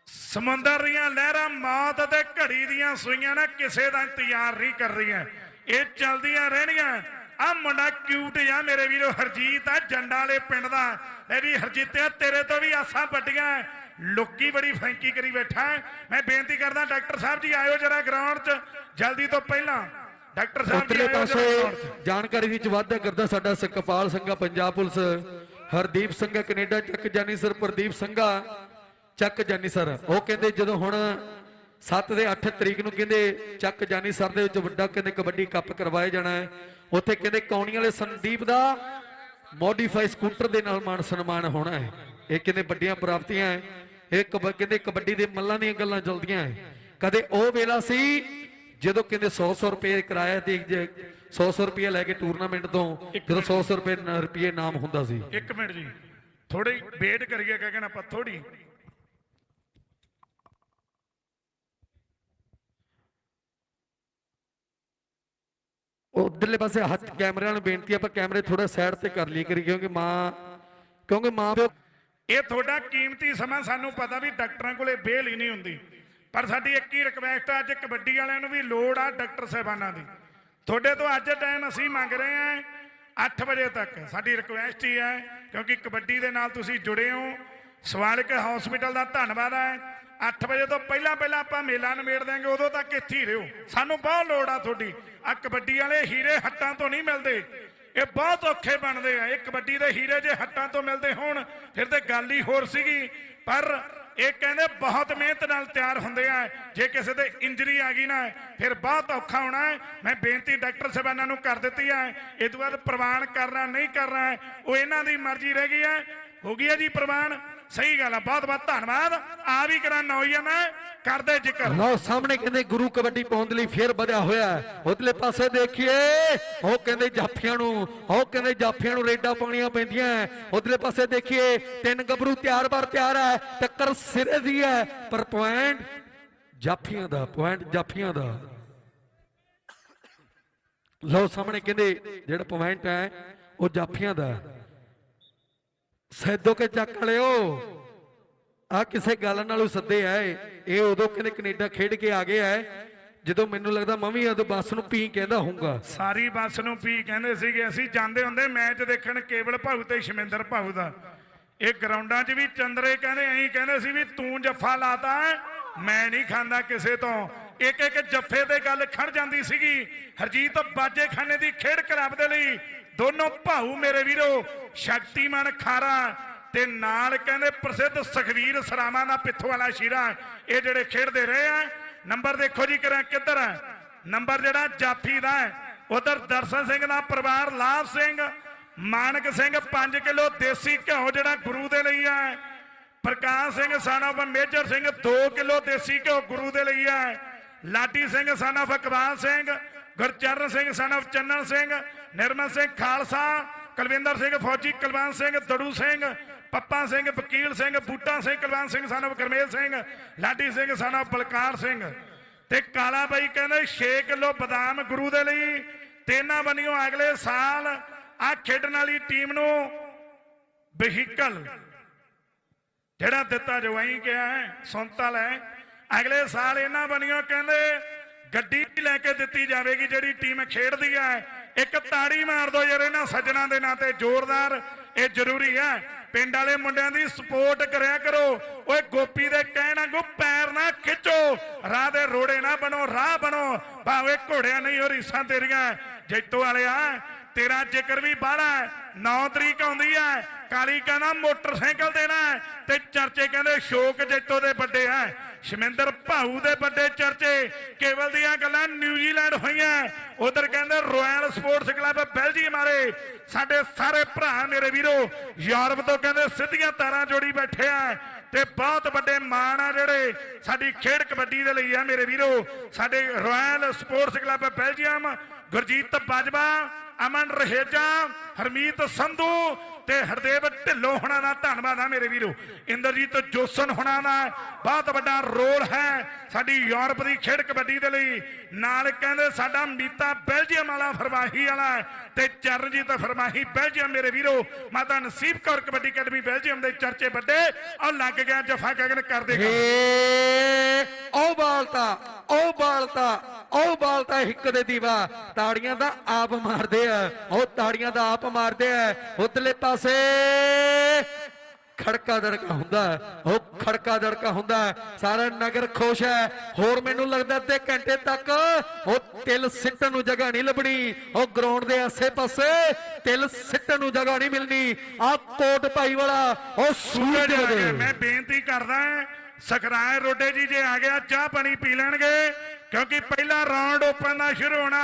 ਸਮੁੰਦਰ ਦੀਆਂ ਲਹਿਰਾਂ ਮੌਤ ਤੇ ਘੜੀ ਦੀਆਂ ਸੂਈਆਂ ਨਾ ਕਿਸੇ ਦਾ ਇੰਤਜ਼ਾਰ ਨਹੀਂ ਕਰ ਰਹੀਆਂ। ਇਹ ਚਲਦੀਆਂ ਰਹਿਣੀਆਂ। ਆ ਮੁੰਡਾ ਕਿਊਟ ਆ ਮੇਰੇ ਵੀਰੋ ਹਰਜੀਤ ਆ, ਜੰਡਾਂ ਵਾਲੇ ਪਿੰਡ ਦਾ। ਲੈ ਵੀ ਹਰਜੀਤਿਆ ਤੇਰੇ ਤੋਂ ਵੀ ਆਸਾਂ ਵੱਡੀਆਂ। ਲੁੱਕੀ ਬੜੀ ਫੈਂਕੀ ਕਰੀ ਬੈਠਾ। ਮੈਂ ਬੇਨਤੀ ਕਰਦਾ ਡਾਕਟਰ ਸਾਹਿਬ ਜੀ ਆਇਓ ਜਰਾ ਗਰਾਊਂਡ 'ਚ ਜਲਦੀ ਤੋਂ ਪਹਿਲਾਂ। ਡਾਕਟਰ ਸਾਹਿਬ ਜੀ ਉਤਲੇ ਆਇਓ ਪਾਸੇ ਜਰਾ 'ਚ। ਜਾਣਕਾਰੀ ਵਿੱਚ ਵਾਧਾ ਕਰਦਾ ਸਾਡਾ ਸੁਖਪਾਲ ਸਿੰਘਾ ਪੰਜਾਬ ਪੁਲਿਸ। ਹਰਦੀਪ ਸਿੰਘਾ ਕੈਨੇਡਾ ਚੱਕ ਜਾਨੀ ਸਰ ਪ੍ਰਦੀਪ ਸਿੰਘਾ ਚੱਕ ਜਾਨੀ ਸਰ। ਉਹ ਕਹਿੰਦੇ ਜਦੋਂ ਹੁਣ 7 ਦੇ 8 ਤਰੀਕ ਨੂੰ ਕਹਿੰਦੇ ਚੱਕ ਜਾਨੀ ਸਰ ਦੇ ਵਿੱਚ ਵੱਡਾ ਕਹਿੰਦੇ ਕਬੱਡੀ ਕੱਪ ਕਰਵਾਇਆ ਜਾਣਾ ਹੈ। ਉੱਥੇ ਕਹਿੰਦੇ ਕੌਣੀ ਵਾਲੇ ਸੰਦੀਪ ਦਾ ਮੋਡੀਫਾਈ ਸਕੂਟਰ ਦੇ ਨਾਲ ਮਾਨ ਸਨਮਾਨ ਹੋਣਾ ਹੈ। ਇਹ ਕਹਿੰਦੇ ਵੱਡੀਆਂ ਪ੍ਰਾਪਤੀਆਂ ਹੈ। ਇਹ ਕਬ- ਕਹਿੰਦੇ ਕਬੱਡੀ ਦੇ ਮੱਲਾਂ ਦੀਆਂ ਗੱਲਾਂ ਚੱਲਦੀਆਂ ਕਦੇ ਉਹ ਵੇਲਾ ਸੀ ਜਦੋਂ ਕਹਿੰਦੇ 100 100 ਰੁਪਏ ਕਿਰਾਇਆ ਦੇ 100 100 ਰੁਪਏ ਲੈ ਕੇ ਟੂਰਨਾਮੈਂਟ ਤੋਂ ਜਦੋਂ 100 100 ਰੁਪਏ ਰੁਪਏ ਨਾਮ ਹੁੰਦਾ ਸੀ। ਇੱਕ ਮਿੰਟ ਜੀ। ਥੋੜੀ ਵੇਟ ਕਰੀਏ ਕਹਿਣਾ ਆਪਾਂ ਥੋੜੀ ਉਧਰਲੇ ਪਾਸੇ ਹੱਥ ਕੈਮਰਿਆਂ ਨੂੰ ਬੇਨਤੀ ਆ ਪਰ ਕੈਮਰੇ ਥੋੜਾ ਸਾਈਡ ਤੇ ਕਰ ਲਈ ਕਰੀ ਕਿਉਂਕਿ ਮਾਂ ਕਿਉਂਕਿ ਮਾਂ ਪਿਓ ਇਹ ਤੁਹਾਡਾ ਕੀਮਤੀ ਸਮਾਂ ਸਾਨੂੰ ਪਤਾ ਵੀ ਡਾਕਟਰਾਂ ਕੋਲੇ ਬੇਲ ਹੀ ਨਹੀਂ ਹੁੰਦੀ। ਪਰ ਸਾਡੀ ਇੱਕ ਹੀ ਰਿਕਵੈਸਟ ਆ, ਅੱਜ ਕਬੱਡੀ ਵਾਲਿਆਂ ਨੂੰ ਵੀ ਲੋੜ ਆ ਡਾਕਟਰ ਸਾਹਿਬਾਨਾਂ ਦੀ। ਤੁਹਾਡੇ ਤੋਂ ਅੱਜ ਟਾਈਮ ਅਸੀਂ ਮੰਗ ਰਹੇ ਹਾਂ 8 ਵਜੇ ਤੱਕ। ਸਾਡੀ ਰਿਕਵੈਸਟ ਹੀ ਹੈ, ਕਿਉਂਕਿ ਕਬੱਡੀ ਦੇ ਨਾਲ ਤੁਸੀਂ ਜੁੜੇ ਹੋ। ਸਵਾਲਕ ਹਸਪੀਟਲ ਦਾ ਧੰਨਵਾਦ ਹੈ। 8 ਵਜੇ ਤੋਂ ਪਹਿਲਾਂ ਪਹਿਲਾਂ ਆਪਾਂ ਮੇਲਾ ਨਿਬੇੜ ਦਿਆਂਗੇ, ਉਦੋਂ ਤੱਕ ਇੱਥੇ ਹੀ ਰਹੋ। ਸਾਨੂੰ ਬਹੁਤ ਲੋੜ ਆ ਤੁਹਾਡੀ। ਆ ਕਬੱਡੀ ਵਾਲੇ ਹੀਰੇ ਹੱਟਾਂ ਤੋਂ ਨਹੀਂ ਮਿਲਦੇ। ਇਹ ਬਹੁਤ ਔਖੇ ਬਣਦੇ ਆ। ਇਹ ਕਬੱਡੀ ਦੇ ਹੀਰੇ ਜੇ ਹੱਟਾਂ ਤੋਂ ਮਿਲਦੇ ਹੋਣ, ਫਿਰ ਤੇ ਗੱਲ ਹੀ ਹੋਰ ਸੀਗੀ। ਪਰ ਇਹ ਕਹਿੰਦੇ ਬਹੁਤ ਮਿਹਨਤ ਨਾਲ ਤਿਆਰ ਹੁੰਦੇ ਆ। ਜੇ ਕਿਸੇ ਦੇ ਇੰਜਰੀ ਆ ਗਈ ਨਾ, ਫਿਰ ਬਹੁਤ ਔਖਾ ਹੋਣਾ ਹੈ। ਮੈਂ ਬੇਨਤੀ ਡਾਕਟਰ ਸਾਹਿਬਾਨਾਂ ਨੂੰ ਕਰ ਦਿੱਤੀ ਹੈ ਇਹ ਤੋਂ ਬਾਅਦ ਪ੍ਰਵਾਨ ਕਰਨਾ, ਨਹੀਂ ਕਰਨਾ, ਉਹ ਇਹਨਾਂ ਦੀ ਮਰਜ਼ੀ ਰਹਿ ਗਈ ਹੈ ਹੋ ਗਈ ਹੈ ਜੀ ਪ੍ਰਵਾਨ। ਸਹੀ ਗੱਲ ਆ, ਬਹੁਤ ਬਹੁਤ ਧੰਨਵਾਦ। ਆ ਵੀ ਕਰਾਂ ਨੌਜਵਾਨ ਕਰਦੇ ਜ਼ਿਕਰ। ਲਓ ਸਾਹਮਣੇ ਕਹਿੰਦੇ ਗੁਰੂ ਕਬੱਡੀ ਪਾਉਣ ਦੇ ਲਈ ਫੇਰ ਵਧਿਆ ਹੋਇਆ ਉਧਰਲੇ ਪਾਸੇ ਦੇਖੀਏ, ਉਹ ਕਹਿੰਦੇ ਜਾਫੀਆਂ ਨੂੰ, ਉਹ ਕਹਿੰਦੇ ਜਾਫੀਆਂ ਨੂੰ ਰੇਡਾਂ ਪਾਉਣੀਆਂ ਪੈਂਦੀਆਂ ਉਧਰਲੇ ਪਾਸੇ ਦੇਖੀਏ, ਤਿੰਨ ਗੱਭਰੂ ਤਿਆਰ ਬਾਰ ਤਿਆਰ ਹੈ, ਟੱਕਰ ਸਿਰੇ ਦੀ ਹੈ, ਪਰ ਪੁਆਇੰਟ ਜਾਫੀਆਂ ਦਾ, ਪੁਆਇੰਟ ਜਾਫੀਆਂ ਦਾ। ਲਓ ਸਾਹਮਣੇ ਕਹਿੰਦੇ, ਜਿਹੜਾ ਪੁਆਇੰਟ ਹੈ, ਉਹ ਜਾਫੀਆਂ ਦਾ ਸੈਦੋ ਕੇ ਚੱਕ ਲਿਓ। ਆ ਕਿਸੇ ਗੱਲ ਨਾਲੋਂ ਸੱਦੇ ਆ ਇਹ ਉਦੋਂ ਕਹਿੰਦੇ ਕੈਨੇਡਾ ਖੇਡ ਕੇ ਆ ਗਏ ਆ ਜਦੋਂ ਮੈਨੂੰ ਲੱਗਦਾ ਮੈਂ ਵੀ ਉਦੋਂ ਬੱਸ ਨੂੰ ਪੀ ਕਹਿੰਦਾ ਹੋਊਗਾ। ਸਾਰੀ ਬੱਸ ਨੂੰ ਪੀ ਕਹਿੰਦੇ ਸੀਗੇ। ਅਸੀਂ ਜਾਂਦੇ ਹੁੰਦੇ ਮੈਚ ਦੇਖਣ ਕੇਵਲ ਭਾਊ ਤੇ ਸ਼ਮਿੰਦਰ ਭਾਊ ਦਾ। ਇਹ ਗਰਾਊਂਡਾਂ 'ਚ ਵੀ ਚੰਦਰੇ ਕਹਿੰਦੇ ਐਂ ਕਹਿੰਦੇ ਸੀ ਵੀ ਤੂੰ ਜੱਫਾ ਲਾਤਾ ਹੈ, ਮੈਂ ਨਹੀਂ ਖਾਂਦਾ ਕਿਸੇ ਤੋਂ। ਇੱਕ ਇੱਕ ਜੱਫੇ ਤੇ ਗੱਲ ਖੜ ਜਾਂਦੀ ਸੀਗੀ। ਹਰਜੀਤ ਬਾਜੇਖਾਨੇ ਦੀ ਖੇਡ ਕਲੱਬ ਦੇ ਲਈ ਦੋਨੋਂ ਭਾਊ ਮੇਰੇ ਵੀਰੋ, ਸ਼ਕਤੀਮਾਨ ਖਾਰਾ ਤੇ ਨਾਲ ਕਹਿੰਦੇ ਪ੍ਰਸਿੱਧ ਸੁਖਵੀਰ ਸਰਾਮਾ ਦਾ ਪਿੱਥੋਂ ਵਾਲਾ ਸ਼ੀਰਾ, ਇਹ ਜਿਹੜੇ ਖੇਡਦੇ ਰਹੇ ਆ। ਨੰਬਰ ਦੇਖੋ ਜੀ ਕਰਾਂ ਕਿੱਧਰ ਹੈ ਨੰਬਰ ਜਿਹੜਾ ਜਾਫੀ ਦਾ ਉਧਰ ਦਰਸ਼ਨ ਸਿੰਘ ਦਾ ਪਰਿਵਾਰ ਲਾਭ ਸਿੰਘ, ਮਾਨਕ ਸਿੰਘ 5 ਕਿਲੋ ਦੇਸੀ ਘਿਓ ਜਿਹੜਾ ਗੁਰੂ ਦੇ ਲਈ ਹੈ ਪ੍ਰਕਾਸ਼ ਸਿੰਘ ਸਾਨਾ ਮੇਜਰ ਸਿੰਘ 2 ਕਿਲੋ ਦੇਸੀ ਘਿਓ ਗੁਰੂ ਦੇ ਲਈ ਹੈ ਲਾਡੀ ਸਿੰਘ ਸਾਨਾ ਇਕਬਾਲ ਸਿੰਘ ਗੁਰਚਰਨ ਸਿੰਘ, ਸਨ ਸਾਨਾ ਚੰਨਣ ਸਿੰਘ, ਨਿਰਮਲ ਸਿੰਘ ਖਾਲਸਾ, ਕੁਲਵਿੰਦਰ ਸਿੰਘ ਫੌਜੀ, ਕੁਲਵੰਤ ਸਿੰਘ ਦੜੂ ਸਿੰਘ, ਪੱਪਾ ਸਿੰਘ ਵਕੀਲ ਸਿੰਘ, ਬੂਟਾ ਸਿੰਘ, ਕੁਲਵੰਤ ਸਿੰਘ ਸਨ ਸਾਨਾ ਗਰਮੇਲ ਸਿੰਘ, ਲਾਡੀ ਸਿੰਘ ਸਨ ਸਾਨਾ ਬਲਕਾਰ ਸਿੰਘ। ਤੇ ਕਾਲਾ ਬਾਈ ਕਹਿੰਦੇ 6 ਕਿਲੋ ਬਦਾਮ ਗੁਰੂ ਦੇ ਲਈ, ਤੇਨਾ ਬਣਿਓ ਅਗਲੇ ਸਾਲ ਆ ਖੇਡਣ ਵਾਲੀ ਟੀਮ ਨੂੰ ਵਹੀਕਲ ਜਿਹੜਾ ਦਿੱਤਾ ਜੋ ਐਂ ਕਿਹਾ ਹੈ ਸੁਣਤਾ ਲੈ ਅਗਲੇ ਸਾਲ ਇਹਨਾਂ ਬਣਿਓ ਕਹਿੰਦੇ ਗੱਡੀ ਲੈ ਕੇ ਦਿੱਤੀ ਜਾਵੇਗੀ, ਜਿਹੜੀ ਟੀਮ ਖੇਡਦੀ ਹੈ। ਇੱਕ ਤਾੜੀ ਮਾਰ ਦੋ ਯਾਰ, ਇਹਨਾਂ ਸੱਜਣਾ ਦੇ ਨਾਂ ਤੇ ਜ਼ੋਰਦਾਰ। ਇਹ ਜ਼ਰੂਰੀ ਹੈ। ਪਿੰਡ ਵਾਲੇ ਮੁੰਡਿਆਂ ਦੀ ਸਪੋਰਟ ਕਰਿਆ ਕਰੋ। ਓਏ ਗੋਪੀ ਦੇ ਕਹਿਣ ਵਾਂਗੂ ਪੈਰ ਨਾ ਖਿੱਚੋ। ਰਾਹ ਦੇ ਰੋੜੇ ਨਾ ਬਣੋ, ਰਾਹ ਬਣੋ। ਭਾਵੇਂ ਘੋੜਿਆਂ ਨਹੀਂ ਹੋ, ਰੀਸਾਂ ਤੇਰੀਆਂ। ਜੈਤੋ ਵਾਲਿਆ, ਤੇਰਾ ਜ਼ਿਕਰ ਵੀ ਬਾਹਲਾ 9 ਤਰੀਕ ਆਉਂਦੀ ਹੈ। ਕਾਲੀ ਕਹਿੰਦਾ ਮੋਟਰਸਾਈਕਲ ਦੇਣਾ ਤੇ ਚਰਚੇ ਕਹਿੰਦੇ ਸ਼ੋਕ ਜੈਤੋ ਦੇ ਵੱਡੇ ਹੈ। ਸ਼ਮਿੰਦਰ ਭਾਊ ਦੇ ਵੱਡੇ ਚਰਚੇ ਕੇਵਲ ਦੀਆਂ ਗੱਲਾਂ ਨਿਊਜ਼ੀਲੈਂਡ ਹੋਈਆਂ। ਉਧਰ ਕਹਿੰਦੇ ਰਾਇਲ ਸਪੋਰਟਸ ਕਲੱਬ ਬੈਲਜੀਅਮ ਵਾਲੇ ਸਾਡੇ ਸਾਰੇ ਭਰਾ ਮੇਰੇ ਵੀਰੋ ਯੂਰਪ ਤੋਂ ਕਹਿੰਦੇ ਸਿੱਧੀਆਂ ਤਾਰਾਂ ਜੋੜੀ ਬੈਠੇ ਆ ਤੇ ਬਹੁਤ ਵੱਡੇ ਮਾਣ ਆ ਜਿਹੜੇ ਸਾਡੀ ਖੇਡ ਕਬੱਡੀ ਦੇ ਲਈ ਆ ਮੇਰੇ ਵੀਰੋ। ਸਾਡੇ Royal Sports Club Belgium Gurjeet Bajwa, Aman Raheja, Harmeet Sandhu ਤੇ ਹਰਦੇਵ ਢਿੱਲੋਂ ਹੋਣਾ ਦਾ ਧੰਨਵਾਦ ਆ ਮੇਰੇ ਵੀਰੋ। ਇੰਦਰਜੀਤ ਜੋਸਨ ਹੋਣਾ ਦਾ ਬਹੁਤ ਵੱਡਾ ਰੋਲ ਹੈ ਸਾਡੀ ਯੂਰਪ ਦੀ ਖੇਡ ਕਬੱਡੀ ਦੇ ਲਈ। ਨਾਲ ਕਹਿੰਦੇ ਸਾਡਾ ਮੀਤਾ ਬੈਲਜੀਅਮ ਵਾਲਾ ਫਰਮਾਹੀ ਵਾਲਾ ਤੇ ਚਰਨਜੀਤ ਫਰਮਾਹੀ ਬੈਲਜੀਅਮ ਮੇਰੇ ਵੀਰੋ। ਮਾਤਾ ਨਸੀਬ ਕੌਰ ਕਬੱਡੀ ਅਕੈਡਮੀ ਬੈਲਜੀਅਮ ਦੇ ਚਰਚੇ ਵੱਡੇ। ਔਰ ਲੱਗ ਗਿਆ ਜਫਾ ਗਗਨ ਕਰਦੇ ਕੰਮ। ਏ ਉਹ ਬਾਲਤਾ ਓ ਬਾਲਤਾ ਉਹ ਬਾਲਤਾ ਇੱਕ ਦੇ ਦੀਵਾ। ਤਾੜੀਆਂ ਦਾ ਆਪ ਮਾਰਦੇ ਆ, ਉਹ ਤਾੜੀਆਂ ਦਾ ਆਪ ਮਾਰਦੇ ਆ। ਉਤਲੇ ਪਾਸੇ ਖੜਕਾ ਦੜਕਾ ਹੁੰਦਾ ਉਹ ਖੜਕਾ ਦੜਕਾ ਹੁੰਦਾ। ਸਾਰਾ ਨਗਰ ਖੁਸ਼ ਹੈ। ਹੋਰ ਮੈਨੂੰ ਲੱਗਦਾ ਤੇ ਘੰਟੇ ਤੱਕ ਉਹ ਤਿਲ ਸਿੱਟਣ ਨੂੰ ਜਗ੍ਹਾ ਨਹੀਂ ਲੱਭਣੀ। ਉਹ ਗਰਾਊਂਡ ਦੇ ਆਸੇ-ਪਾਸੇ ਤਿਲ ਸਿੱਟਣ ਨੂੰ ਜਗ੍ਹਾ ਨਹੀਂ ਮਿਲਣੀ। ਆ ਕੋਟ ਭਾਈ ਵਾਲਾ ਉਹ ਸੂਰਜ। ਦੇ ਮੈਂ ਬੇਨਤੀ ਕਰਦਾ ਸਕਰਾਏ ਰੋਡੇ ਜੀ ਜੇ ਆ ਗਿਆ ਚਾਹ ਪਾਣੀ ਪੀ ਲੈਣਗੇ। ਕਿਉਂਕਿ ਪਹਿਲਾ ਰਾਉਂਡ ਓਪਨ ਦਾ ਸ਼ੁਰੂ ਹੋਣਾ।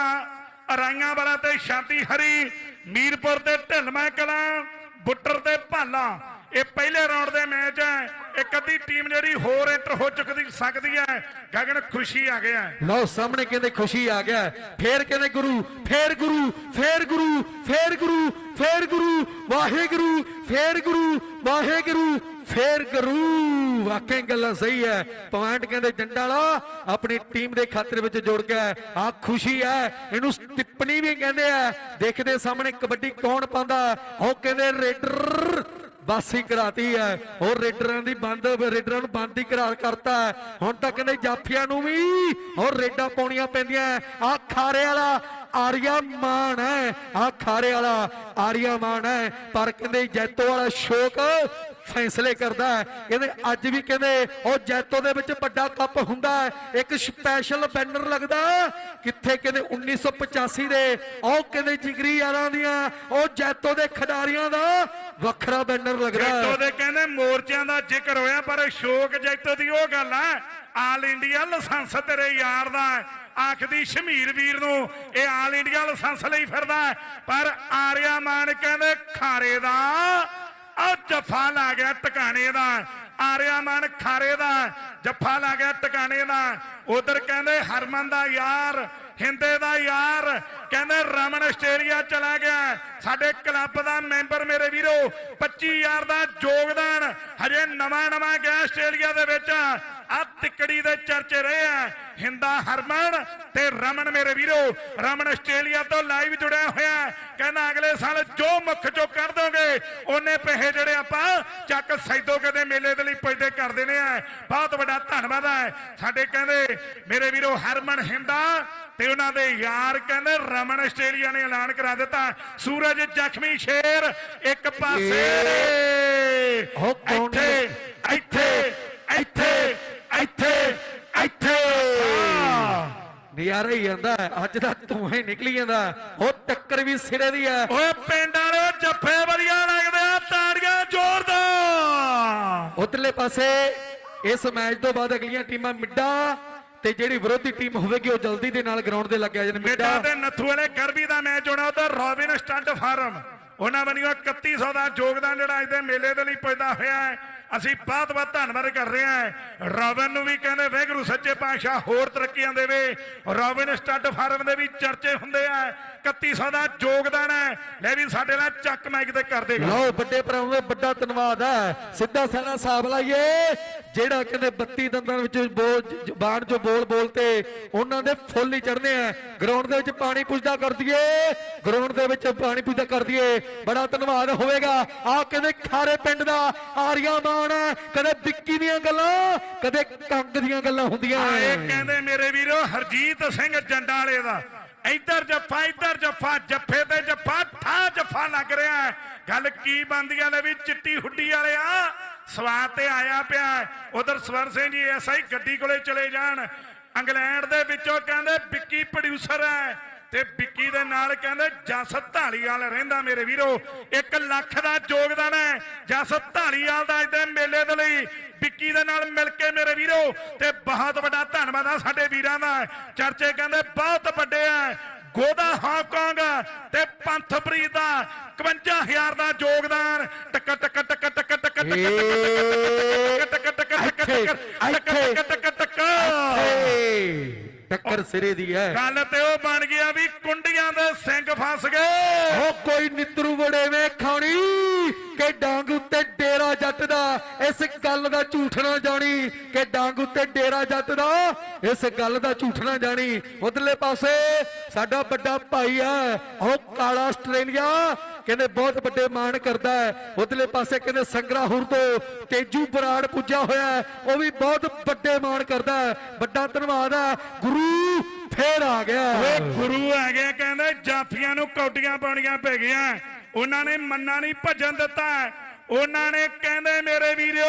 ਅਰਾਈਆਂ ਵਾਲਾ ਤੇ ਸ਼ਾਂਤੀ ਹਰੀ। ਮੀਰਪੁਰ ਤੇ ਢਿਲਮਾ ਕਲਾਂ ਬੁੱਟਰ ਤੇ ਭਾਲਾ। ਇਹ ਪਹਿਲੇ ਰਾਉਂਡ ਦੇ ਮੈਚ ਹੈ। ਇੱਕ ਅੱਧੀ ਟੀਮ ਜਿਹੜੀ ਹੋਰ ਐਂਟਰ ਹੋ ਚੁੱਕਦੀ, ਸਕਦੀ ਹੈ। ਗਗਨ ਖੁਸ਼ੀ ਆ ਗਿਆ। ਲਓ, ਸਾਹਮਣੇ ਕਹਿੰਦੇ ਖੁਸ਼ੀ ਆ ਗਿਆ। ਫੇਰ ਕਹਿੰਦੇ ਗੁਰੂ, ਫੇਰ ਗੁਰੂ ਫੇਰ ਗੁਰੂ ਫੇਰ ਗੁਰੂ ਫੇਰ ਗੁਰੂ, ਵਾਹਿਗੁਰੂ, ਫੇਰ ਗੁਰੂ, ਵਾਹਿਗੁਰੂ, ਫੇਰ ਗੁਰੂ। ਵਾਕਈ ਗੱਲਾਂ ਸਹੀ ਹੈ। ਪੁਆਇੰਟ ਕਹਿੰਦੇ ਜੰਡਾਲਾ ਆਪਣੀ ਟੀਮ ਦੇ ਖਾਤਰ ਵਿੱਚ ਜੁੜ ਗਿਆ ਆ ਖੁਸ਼ੀ ਹੈ। ਇਹਨੂੰ ਟਿੱਪਣੀ ਵੀ ਕਹਿੰਦੇ ਆ। ਦੇਖਦੇ ਸਾਹਮਣੇ ਕਬੱਡੀ ਕੌਣ ਪਾਉਂਦਾ? ਉਹ ਕਹਿੰਦੇ ਰੇਡਰ ਬਾਸੀ ਕਰਾਤੀ ਹੈ। ਹੋਰ ਰੇਡਰਾਂ ਦੀ ਬੰਦ, ਰੇਡਰਾਂ ਨੂੰ ਬੰਦ ਹੀ ਕਰਾਰ ਕਰਤਾ ਹੈ। ਹੁਣ ਤਾਂ ਕਹਿੰਦੇ ਜਾਫੀਆਂ ਨੂੰ ਵੀ ਹੋਰ ਰੇਡਾਂ ਪਾਉਣੀਆਂ ਪੈਂਦੀਆਂ ਆ ਖਾਰੇ ਵਾਲਾ ਆਰੀਆ ਮਾਨ ਹੈ। ਆ ਖਾਰੇ ਵਾਲਾ ਆਰੀਆ ਮਾਨ ਹੈ। ਪਰ ਕਹਿੰਦੇ ਜੈਤੋ ਵਾਲਾ ਸ਼ੋਕ ਫੈਸਲੇ ਕਰਦਾ ਹੈ। ਕਹਿੰਦੇ ਅੱਜ ਵੀ ਕਹਿੰਦੇ ਉਹ ਜੈਤੋ ਦੇ ਵਿੱਚ ਵੱਡਾ ਕੱਪ ਹੁੰਦਾ ਹੈ। ਇੱਕ ਸਪੈਸ਼ਲ ਬੈਨਰ ਲੱਗਦਾ ਕਿੱਥੇ ਕਹਿੰਦੇ 1985 ਦੇ, ਉਹ ਕਹਿੰਦੇ ਜਿਗਰੀ ਯਾਰਾਂ ਦੀਆਂ, ਉਹ ਜੈਤੋ ਦੇ ਖਿਡਾਰੀਆਂ ਦਾ ਵੱਖਰਾ ਬੈਨਰ ਲੱਗਦਾ ਜੈਤੋ ਦੇ ਕਹਿੰਦੇ ਮੋਰਚਿਆਂ ਦਾ ਜ਼ਿਕਰ ਹੋਇਆ, ਪਰ ਸ਼ੋਕ ਜੈਤੋ ਦੀ ਉਹ ਗੱਲ ਹੈ ਆਲ ਇੰਡੀਆ ਲਾਇਸੈਂਸ ਤੇਰੇ ਯਾਰ ਦਾ ਆਖਦੀ ਸ਼ਮੀਰ ਵੀਰ ਨੂੰ, ਇਹ ਆਲ ਇੰਡੀਆ ਲਾਇਸੈਂਸ ਲਈ ਫਿਰਦਾ ਪਰ ਆਰਿਆ ਮਾਨ ਕਹਿੰਦੇ ਖਾਰੇ ਦਾ ਆ ਜਫਾ ਲਾ ਗਿਆ ਟਿਕਾਣੇ ਦਾ, ਆਰਿਆ ਮਾਨ ਖਾਰੇ ਦਾ, ਜਫਾ ਲਾ ਗਿਆ ਟਿਕਾਣੇ ਦਾ। ਉਧਰ ਕਹਿੰਦੇ ਹਰਮਨ ਦਾ ਯਾਰ, ਹਿੰਦੇ ਦਾ ਯਾਰ, ਕਹਿੰਦੇ ਰਮਨ ਆਸਟ੍ਰੇਲੀਆ ਚਲਾ ਗਿਆ। ਸਾਡੇ ਕਲੱਬ ਦਾ ਮੈਂਬਰ ਮੇਰੇ ਵੀਰੋ 25000 ਦਾ ਯੋਗਦਾਨ, ਹਜੇ ਨਵਾਂ ਨਵਾਂ ਗਿਆ ਆਸਟ੍ਰੇਲੀਆ ਦੇ ਵਿੱਚ। ਆ ਤਿਕੜੀ ਦੇ ਚਰਚੇ ਰਹੇ ਆ। ਹਿੰਦਾ ਹਰਮਨ ਤੇ ਰਮਨ ਮੇਰੇ ਵੀਰੋ ਰਮਨ ਆਸਟ੍ਰੇਲੀਆ ਤੋਂ ਲਾਈਵ ਜੁੜਿਆ ਹੋਇਆ। ਕਹਿੰਦਾ ਅਗਲੇ ਸਾਲ ਜੋ ਮੁੱਖ ਚੋਂ ਕਰ ਦੋਗੇ ਉਹਨੇ ਪੈਸੇ ਜਿਹੜੇ ਆਪਾਂ ਚੱਕ ਸੈਦੋ ਕਦੇ ਮੇਲੇ ਦੇ ਲਈ ਪੈਦੇ ਕਰ ਦੇਣੇ ਆ। ਬਹੁਤ ਵੱਡਾ ਧੰਨਵਾਦ ਹੈ ਸਾਡੇ ਕਹਿੰਦੇ ਮੇਰੇ ਵੀਰੋ ਹਰਮਨ ਹਿੰਦਾ ਤੇ ਉਹਨਾਂ ਦੇ ਯਾਰ ਕਹਿੰਦੇ ਰਮਨ ਆਸਟ੍ਰੇਲੀਆ ਨੇ ਐਲਾਨ ਕਰਾ ਦਿੱਤਾ। ਸੂਰਜ ਜ਼ਖਮੀ ਸ਼ੇਰ ਇੱਕ ਪਾਸੇ। ਇੱਥੇ ਇੱਥੇ। ਇੱਥੇ ਇੱਥੇ। ਆ। ਨਜ਼ਾਰਾ ਹੀ ਜਾਂਦਾ ਹੈ। ਅੱਜ ਦਾ ਧੂਆਂ ਹੀ ਨਿਕਲੀ ਜਾਂਦਾ ਉਹ ਟੱਕਰ ਵੀ ਸਿਰੇ ਦੀ ਹੈ। ਓਏ ਪਿੰਡ ਵਾਲੇ ਜੱਫੇ ਵਧੀਆ ਲੱਗਦੇ ਆ ਤਾੜੀਆਂ ਜ਼ੋਰਦਾਰ। ਉਧਰਲੇ ਪਾਸੇ ਇਸ ਮੈਚ ਤੋਂ ਬਾਅਦ ਅਗਲੀਆਂ ਟੀਮਾਂ ਮਿੱਡਾ ਤੇ ਜਿਹੜੀ ਵਿਰੋਧੀ ਟੀਮ ਹੋਵੇਗੀ ਉਹ ਜਲਦੀ ਦੇ ਨਾਲ ਗਰਾਊਂਡ ਦੇ ਲੱਗਿਆ ਜਾਣ ਬੇਟਾ ਮਿੱਡਾ ਤੇ ਨੱਥੂ ਵਾਲੇ ਗਰਬੀ ਦਾ ਮੈਚ ਹੋਣਾ ਉਧਰ ਰੋਬਿਨ ਸਟੰਟ ਫਾਰਮ। ਉਹਨਾਂ ਬਣੀਓ 3100 ਦਾ ਯੋਗਦਾਨ ਜਿਹੜਾ ਅੱਜ ਦੇ ਮੇਲੇ ਦੇ ਲਈ ਪੈਦਾ ਹੋਇਆ ਹੈ। ਅਸੀਂ ਬਹੁਤ ਬਹੁਤ ਧੰਨਵਾਦ ਕਰ ਰਹੇ ਹਾਂ। ਰੋਬਿਨ ਨੂੰ ਵੀ ਕਹਿੰਦੇ ਵੈਗਰੂ ਸੱਚੇ ਪਾਤਸ਼ਾਹ, ਹੋਰ ਤਰੱਕੀਆਂ ਦੇਵੇ। ਰੋਬਿਨ ਸਟੱਡ ਫਾਰਮ ਦੇ ਵੀ ਚਰਚੇ ਹੁੰਦੇ ਆ। 3100 ਦਾ ਯੋਗਦਾਨ ਹੈ। ਲੈ ਵੀ ਸਾਡੇ ਨਾਲ ਚੱਕ ਮਾਈਕ ਤੇ ਕਰ ਦੇਗਾ। ਲਓ, ਵੱਡੇ ਭਰਾਵਾਂ ਦਾ ਵੱਡਾ ਧੰਨਵਾਦ ਹੈ। ਸਿੱਧਾ ਸਾਡਾ ਹਿਸਾਬ ਲਾਈਏ। ਜਿਹੜਾ ਕਹਿੰਦੇ 32 ਦੰਦਾਂ ਵਿੱਚ ਬੋਲ ਜ਼ਬਾਨ ਜੋ ਬੋਲ ਬੋਲ ਤੇ ਉਹਨਾਂ ਦੇ ਫੁੱਲ ਹੀ ਚੜਨੇ ਆ। ਗਰਾਊਂਡ ਦੇ ਵਿੱਚ ਪਾਣੀ ਪੁੱਜਦਾ ਕਰ ਦਈਏ। ਗਰਾਊਂਡ ਦੇ ਵਿੱਚ ਪਾਣੀ ਪੁੱਜਦਾ ਕਰ ਦਈਏ। ਬੜਾ ਧੰਨਵਾਦ ਹੋਵੇਗਾ। ਆ ਕਹਿੰਦੇ ਖਾਰੇ ਪਿੰਡ ਦਾ ਆਰੀਆ ਮਾਨ ਕਦੇ ਵਿੱਕੀ ਦੀਆਂ ਗੱਲਾਂ ਕਦੇ ਕੰਗ ਦੀਆਂ ਗੱਲਾਂ ਹੁੰਦੀਆਂ ਆ ਇਹ ਕਹਿੰਦੇ ਮੇਰੇ ਵੀਰੋ ਹਰਜੀਤ ਸਿੰਘ ਜੰਡਾਂ ਵਾਲੇ ਦਾ। ਇੱਧਰ ਜੱਫਾ ਇੱਧਰ ਜੱਫਾ ਜੱਫੇ ਤੇ ਜੱਫਾ ਠਾ ਜੱਫਾ ਲੱਗ ਰਿਹਾ। ਗੱਲ ਕੀ ਬੰਦੀਆਂ ਨੇ ਵੀ ਚਿੱਟੀ ਹੁੱਡੀ ਵਾਲਿਆ। ਸਵਾਰ ਤੇ ਆਇਆ ਪਿਆ ਉਧਰ ਸਵਰ ਸਿੰਘ ਜੀ ਐਸਆਈ ਗੱਡੀ ਕੋਲੇ ਚਲੇ ਜਾਣ। ਇੰਗਲੈਂਡ ਦੇ ਵਿੱਚੋਂ ਕਹਿੰਦੇ ਵਿੱਕੀ ਪ੍ਰੋਡਿਊਸਰ ਹੈ ਤੇ ਵਿੱਕੀ ਦੇ ਨਾਲ ਕਹਿੰਦੇ ਜਸ ਢਾਲੀਵਾਲ ਰਹਿੰਦਾ ਮੇਰੇ ਵੀਰੋ। 1 ਲੱਖ ਦਾ ਯੋਗਦਾਨ ਹੈ ਜਸ ਧਾਲੀਵਾਲ ਦਾ ਅੱਜ ਦੇ ਮੇਲੇ ਦੇ ਲਈ। ਵਿੱਕੀ ਦੇ ਨਾਲ ਮਿਲ ਕੇ ਮੇਰੇ ਵੀਰੋ, ਤੇ ਬਹੁਤ ਵੱਡਾ ਧੰਨਵਾਦ ਆ ਸਾਡੇ ਵੀਰਾਂ ਦਾ। ਚਰਚੇ ਕਹਿੰਦੇ ਬਹੁਤ ਵੱਡੇ ਆ। ਗੋਦਾ ਹਾਂਗਕਾਂਗ ਤੇ ਪੰਥਪ੍ਰੀਤ ਦਾ 51000 ਦਾ ਯੋਗਦਾਨ ਟਕ ਟਕ ਟਕ ਟਕ ਟਕ ਟਕ ਟਕ ਟਕ ਟਕ ਟਕ ਟੱਕਰ ਸਿਰੇ ਦੀ ਹੈ। ਗੱਲ ਤੇ ਉਹ ਬਣ ਗਿਆ ਵੀ ਕੁੰਡੀਆਂ ਦੇ ਸਿੰਘ ਫਸ ਗਏ। ਉਹ ਕੋਈ ਨਿਤਰੂ ਵੜੇਵੇਂ ਖਾਣੀ ਕਿ ਡਾਂਗ ਉੱਤੇ ਡੇਰਾ ਜੱਟ ਦਾ ਇਸ ਗੱਲ ਦਾ ਝੂਠ ਨਾ ਜਾਣੀ ਕਿ ਡਾਂਗ ਉੱਤੇ ਡੇਰਾ ਜੱਟ ਦਾ ਇਸ ਗੱਲ ਦਾ ਝੂਠ ਨਾ ਜਾਣੀ। ਉਧਰਲੇ ਪਾਸੇ ਸਾਡਾ ਵੱਡਾ ਭਾਈ ਹੈ ਉਹ ਕਾਲਾ ਆਸਟ੍ਰੇਲੀਆ ਕਹਿੰਦੇ ਬਹੁਤ ਵੱਡੇ ਮਾਣ ਕਰਦਾ ਹੈ। ਉਧਰਲੇ ਪਾਸੇ ਕਹਿੰਦੇ ਸੰਗਰਾਹੁਰ ਤੋਂ ਤੇਜੂ ਬਰਾੜ ਪੁੱਜਾ ਹੋਇਆ ਉਹ ਵੀ ਬਹੁਤ ਵੱਡੇ ਮਾਣ ਕਰਦਾ ਹੈ। ਵੱਡਾ ਧੰਨਵਾਦ ਹੈ। ਗੁਰੂ ਫੇਰ ਆ ਗਿਆ ਓਏ ਗੁਰੂ ਹੈਗੇ ਕਹਿੰਦੇ, ਜਾਫੀਆਂ ਨੂੰ ਕੌਡੀਆਂ ਪਾਉਣੀਆਂ ਪੈ ਗਈਆਂ। ਉਹਨਾਂ ਨੇ ਮੰਨਾ ਨਹੀਂ ਭੱਜਣ ਦਿੱਤਾ ਉਹਨਾਂ ਨੇ ਕਹਿੰਦੇ, ਮੇਰੇ ਵੀਰੋ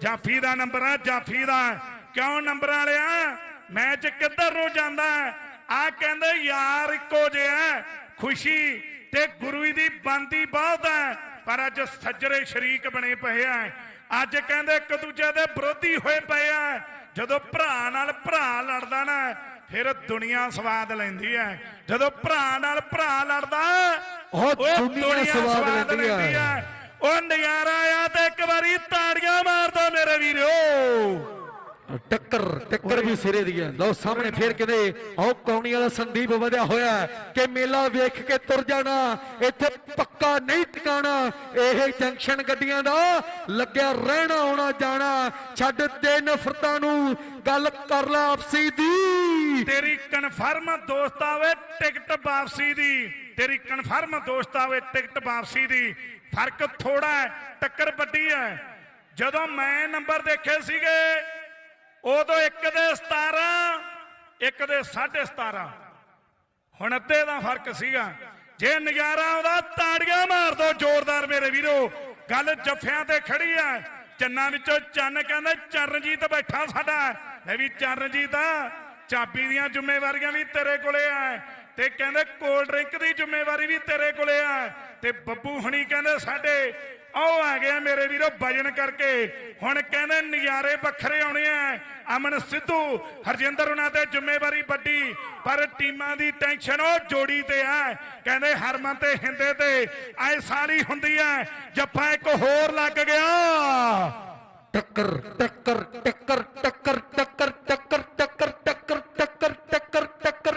ਜਾਫੀ ਦਾ ਨੰਬਰ ਆ, ਜਾਫੀ ਦਾ। ਕਿਉਂ ਨੰਬਰ ਵਾਲਿਆ? ਮੈਚ ਕਿੱਧਰ ਨੂੰ ਜਾਂਦਾ ਆ ਕਹਿੰਦੇ, ਯਾਰ ਇੱਕੋ ਜਿਹਾ ਖੁਸ਼ੀ ਤੇ ਗੁਰੂ ਦੀ ਬੰਦੀ ਬਹੁਤ ਹੈ ਪਰ ਅੱਜ ਸੱਜਰੇ ਸ਼ਰੀਕ ਬਣੇ ਪਏ ਆ। ਅੱਜ ਕਹਿੰਦੇ ਇੱਕ ਦੂਜੇ ਦੇ ਵਿਰੋਧੀ ਹੋਏ ਪਏ ਆ। ਜਦੋਂ ਭਰਾ ਨਾਲ ਭਰਾ ਲੜਦਾ ਨਾ ਫਿਰ ਦੁਨੀਆ ਸਵਾਦ ਲੈਂਦੀ ਹੈ। ਜਦੋਂ ਭਰਾ ਨਾਲ ਭਰਾ ਲੜਦਾ ਉਹ ਦੁਨੀਆ ਸਵਾਦ ਲੈਂਦੀ ਹੈ। ਉਹ ਨਜ਼ਾਰਾ ਆ ਤੇ ਇੱਕ ਵਾਰੀ ਤਾੜੀਆਂ ਮਾਰ ਦੋ ਮੇਰੇ ਵੀਰੋ। ਟੱਕਰ ਟੱਕਰ ਵੀ ਸਿਰੇ ਦੀ ਹੈ। ਲਓ ਸਾਹਮਣੇ ਫੇਰ ਕਿਤੇ ਆਹ ਕੌਣੀ ਵਾਲਾ ਸੰਦੀਪ ਵਧਿਆ ਹੋਇਆ ਕਿ ਮੇਲਾ ਵੇਖ ਕੇ ਤੁਰ ਜਾਣਾ, ਇੱਥੇ ਪੱਕਾ ਨਹੀਂ ਟਿਕਾਣਾ। ਇਹ ਜੰਕਸ਼ਨ ਗੱਡੀਆਂ ਦਾ ਲੱਗਿਆ ਰਹਿਣਾ, ਆਉਣਾ, ਜਾਣਾ। ਛੱਡ ਦੇ ਨਫ਼ਰਤਾਂ ਨੂੰ ਗੱਲ ਕਰ ਲੈ ਆਪਸੀ ਦੀ। ਤੇਰੀ ਕਨਫਰਮ ਦੋਸਤ ਆਵੇ ਟਿਕਟ ਵਾਪਸੀ ਦੀ। ਤੇਰੀ ਕਨਫਰਮ ਦੋਸਤ ਆਵੇ ਟਿਕਟ ਵਾਪਸੀ ਦੀ। ਫ਼ਰਕ ਥੋੜਾ ਹੈ, ਟੱਕਰ ਵੱਡੀ ਹੈ। ਜਦੋਂ ਮੈਂ ਨੰਬਰ ਦੇਖੇ ਸੀਗੇ ਉਦੋਂ ਇੱਕ ਦੇ 17 ਇੱਕ ਦੇ 17.5 ਹੁਣ ਅੱਧੇ ਦਾ ਫ਼ਰਕ ਸੀਗਾ। ਜੇ ਨਜ਼ਾਰਾ ਆਉਂਦਾ, ਤਾੜੀਆਂ ਮਾਰ ਦੋ, ਜ਼ੋਰਦਾਰ ਮੇਰੇ ਵੀਰੋ। ਗੱਲ ਜੱਫਿਆਂ ਤੇ ਖੜੀ ਆ। ਚੰਨਾਂ ਵਿੱਚੋਂ ਚੰਨ ਕਹਿੰਦਾ, ਚਰਨਜੀਤ ਬੈਠਾ ਸਾਡਾ। ਲੈ ਵੀ ਚਰਨਜੀਤ, ਚਾਬੀ ਦੀਆਂ ਜ਼ਿੰਮੇਵਾਰੀਆਂ ਵੀ ਤੇਰੇ ਕੋਲੇ ਆ। ਤੇ ਕਹਿੰਦੇ, ਕੋਲਡ ਡਰਿੰਕ ਦੀ ਜ਼ਿੰਮੇਵਾਰੀ ਵੀ ਤੇਰੇ ਕੋਲੇ ਆ। ਤੇ ਬੱਬੂ ਹਣੀ ਕਹਿੰਦੇ, ਸਾਡੇ ਆਓ ਆ ਗਿਆ ਮੇਰੇ ਵੀਰੋ ਵਜਨ ਕਰਕੇ ਹੁਣ ਕਹਿੰਦੇ ਨਜ਼ਾਰੇ ਵੱਖਰੇ ਆਉਣੇ ਆ ਅਮਨ ਸਿੱਧੂ ਹਰਜਿੰਦਰ ਉਹਨਾਂ ਤੇ ਜ਼ਿੰਮੇਵਾਰੀ ਵੱਡੀ ਪਰ ਟੀਮਾਂ ਦੀ ਟੈਨਸ਼ਨ ਉਹ ਜੋੜੀ ਤੇ ਆ ਕਹਿੰਦੇ ਹਰਮਨ ਤੇ ਹਿੰਦੇ ਤੇ ਐ ਸਾਰੀ ਹੁੰਦੀ ਐ ਜੱਫਾ ਇੱਕ ਹੋਰ ਲੱਗ ਗਿਆ ਟੱਕਰ ਟੱਕਰ ਟੱਕਰ ਟੱਕਰ ਟੱਕਰ ਟੱਕਰ ਟੱਕਰ ਟੱਕਰ ਟੱਕਰ ਟੱਕਰ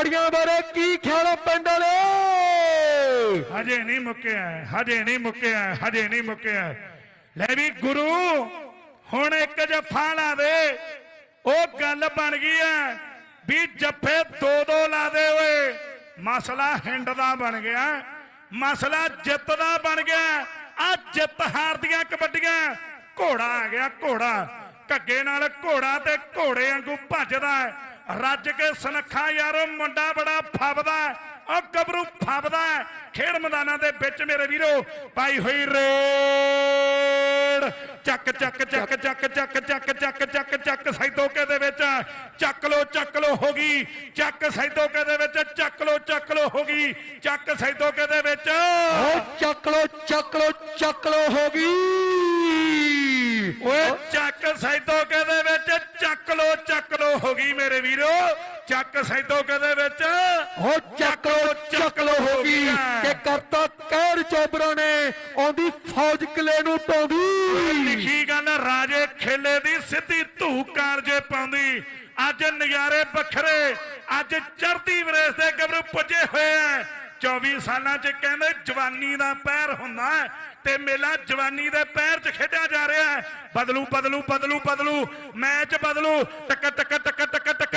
ਟੱਕਰ ਬਾਰੇ ਕੀ ਖਿਆਲ ਆ ਪਿੰਡ ਵਾਲੇ? ਹਜੇ ਨਹੀਂ ਮੁੱਕਿਆ ਹਜੇ ਨਹੀਂ ਮੁੱਕਿਆ ਹਜੇ ਨਹੀਂ ਮੁੱਕਿਆ ਲੈ ਵੀ ਗੁਰੂ, ਹੁਣ ਇੱਕ ਜੱਫਾ ਲਾ ਦੇ ਉਹ ਗੱਲ ਬਣ ਗਈ ਐ ਵੀ ਜੱਫੇ ਦੋ ਦੋ ਲਾ ਦੇ ਓਏ। ਮਸਲਾ ਹਿੰਡ ਦਾ ਬਣ ਗਿਆ, ਮਸਲਾ ਜਿੱਤ ਦਾ ਬਣ ਗਿਆ। ਆ ਜਿੱਤ ਹਾਰ ਦੀਆਂ ਕਬੱਡੀਆਂ, ਘੋੜਾ ਆ ਗਿਆ, ਘੋੜਾ। ਘੱਗੇ ਨਾਲ ਘੋੜਾ ਤੇ ਘੋੜੇ ਵਾਂਗੂ ਭੱਜਦਾ ਹੈ। ਰੱਜ ਕੇ ਸਨੱਖਾ ਯਾਰੋ, ਮੁੰਡਾ ਬੜਾ ਫੱਬਦਾ ਉਹ ਗੱਭਰੂ ਫੱਬਦਾ ਖੇਡ ਮੈਦਾਨਾਂ ਦੇ ਵਿੱਚ ਮੇਰੇ ਵੀਰੋ, ਪਾਈ ਹੋਈ ਰੇਡ। ਚੱਕ ਚੱਕ ਚੱਕ ਚੱਕ ਚੱਕ ਚੱਕ ਚੱਕ ਚੱਕ ਚੱਕ ਸੈਦੋਕੇ ਦੇ ਵਿੱਚ। ਚੱਕ ਲੋ ਚੱਕ ਲੋ ਹੋ ਗਈ। ਚੱਕ ਸੈਦੋਕੇ ਦੇ ਵਿੱਚ, ਚੱਕ ਲੋ ਚੱਕ ਲੋ ਹੋ ਗਈ। ਚੱਕ ਸੈਦੋਕੇ ਦੇ ਵਿੱਚ। ਓ ਚੱਕ ਲੋ ਚੱਕ ਲੋ ਚੱਕ ਲੋ ਹੋ ਗਈ। ਓਏ ਚੱਕ ਸੈਦੋਕੇ ਦੇ ਵਿੱਚ ਚੱਕ ਲੋ ਚੱਕ ਲੋ ਹੋ ਗਈ ਮੇਰੇ ਵੀਰੋ। ਚੱਕ ਸੈਦੋਕੇ ਦੇ ਵਿੱਚ ਹੋ ਚੱਕ ਲੋ ਚੱਕ ਲੋ ਹੋ ਗਈ। ਕਿ ਕਰਤਾ ਕਹਿਰ ਚੋਬਰਾਂ ਨੇ ਆਉਂਦੀ ਫੌਜ ਕਿਲੇ ਨੂੰ ਟਾਉਂਦੀ ਲਿਖੀ ਗੱਲ ਰਾਜੇ ਖੇਲੇ ਦੀ ਸਿੱਧੀ ਧੂ ਕਾਰਜੇ ਪਾਉਂਦੀ। ਅੱਜ ਨਜ਼ਾਰੇ ਵੱਖਰੇ ਅੱਜ ਚੜ੍ਹਦੀ ਵਰੇਸ ਦੇ ਗੱਭਰੂ ਪੁੱਜੇ ਹੋਏ ਐ। 24 ਸਾਲਾਂ ਚ ਕਹਿੰਦੇ ਜਵਾਨੀ ਦਾ ਪੈਰ ਹੁੰਦਾ ਤੇ ਮੇਲਾ ਜਵਾਨੀ ਦੇ ਪੈਰ 'ਚ ਖੇਡਿਆ ਜਾ ਰਿਹਾ ਹੈ ਬਦਲੂ ਬਦਲੂ ਬਦਲੂ ਬਦਲੂ ਮੈਚ ਬਦਲੂ ਟਕ ਟਕ ਟਕ ਟਕ ਟਕ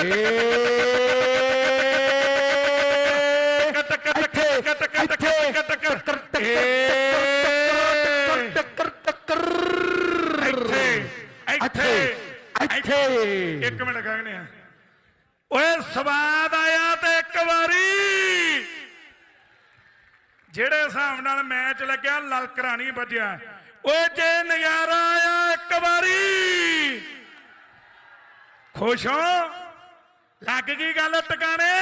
ਇੱਕ ਮਿੰਟ ਆ ਓਏ ਸਵਾਦ ਆਇਆ ਤੇ ਇੱਕ ਵਾਰੀ ਜਿਹੜੇ ਹਿਸਾਬ ਨਾਲ ਮੈਚ ਲੱਗਿਆ ਲਲਕਰਾ ਨਹੀਂ ਵੱਜਿਆ। ਓਏ ਜੇ ਨਜ਼ਾਰਾ ਆਇਆ ਇੱਕ ਵਾਰੀ, ਖੁਸ਼ ਹੋ? ਲੱਗ ਗਈ ਗੱਲ ਟਿਕਾਣੇ।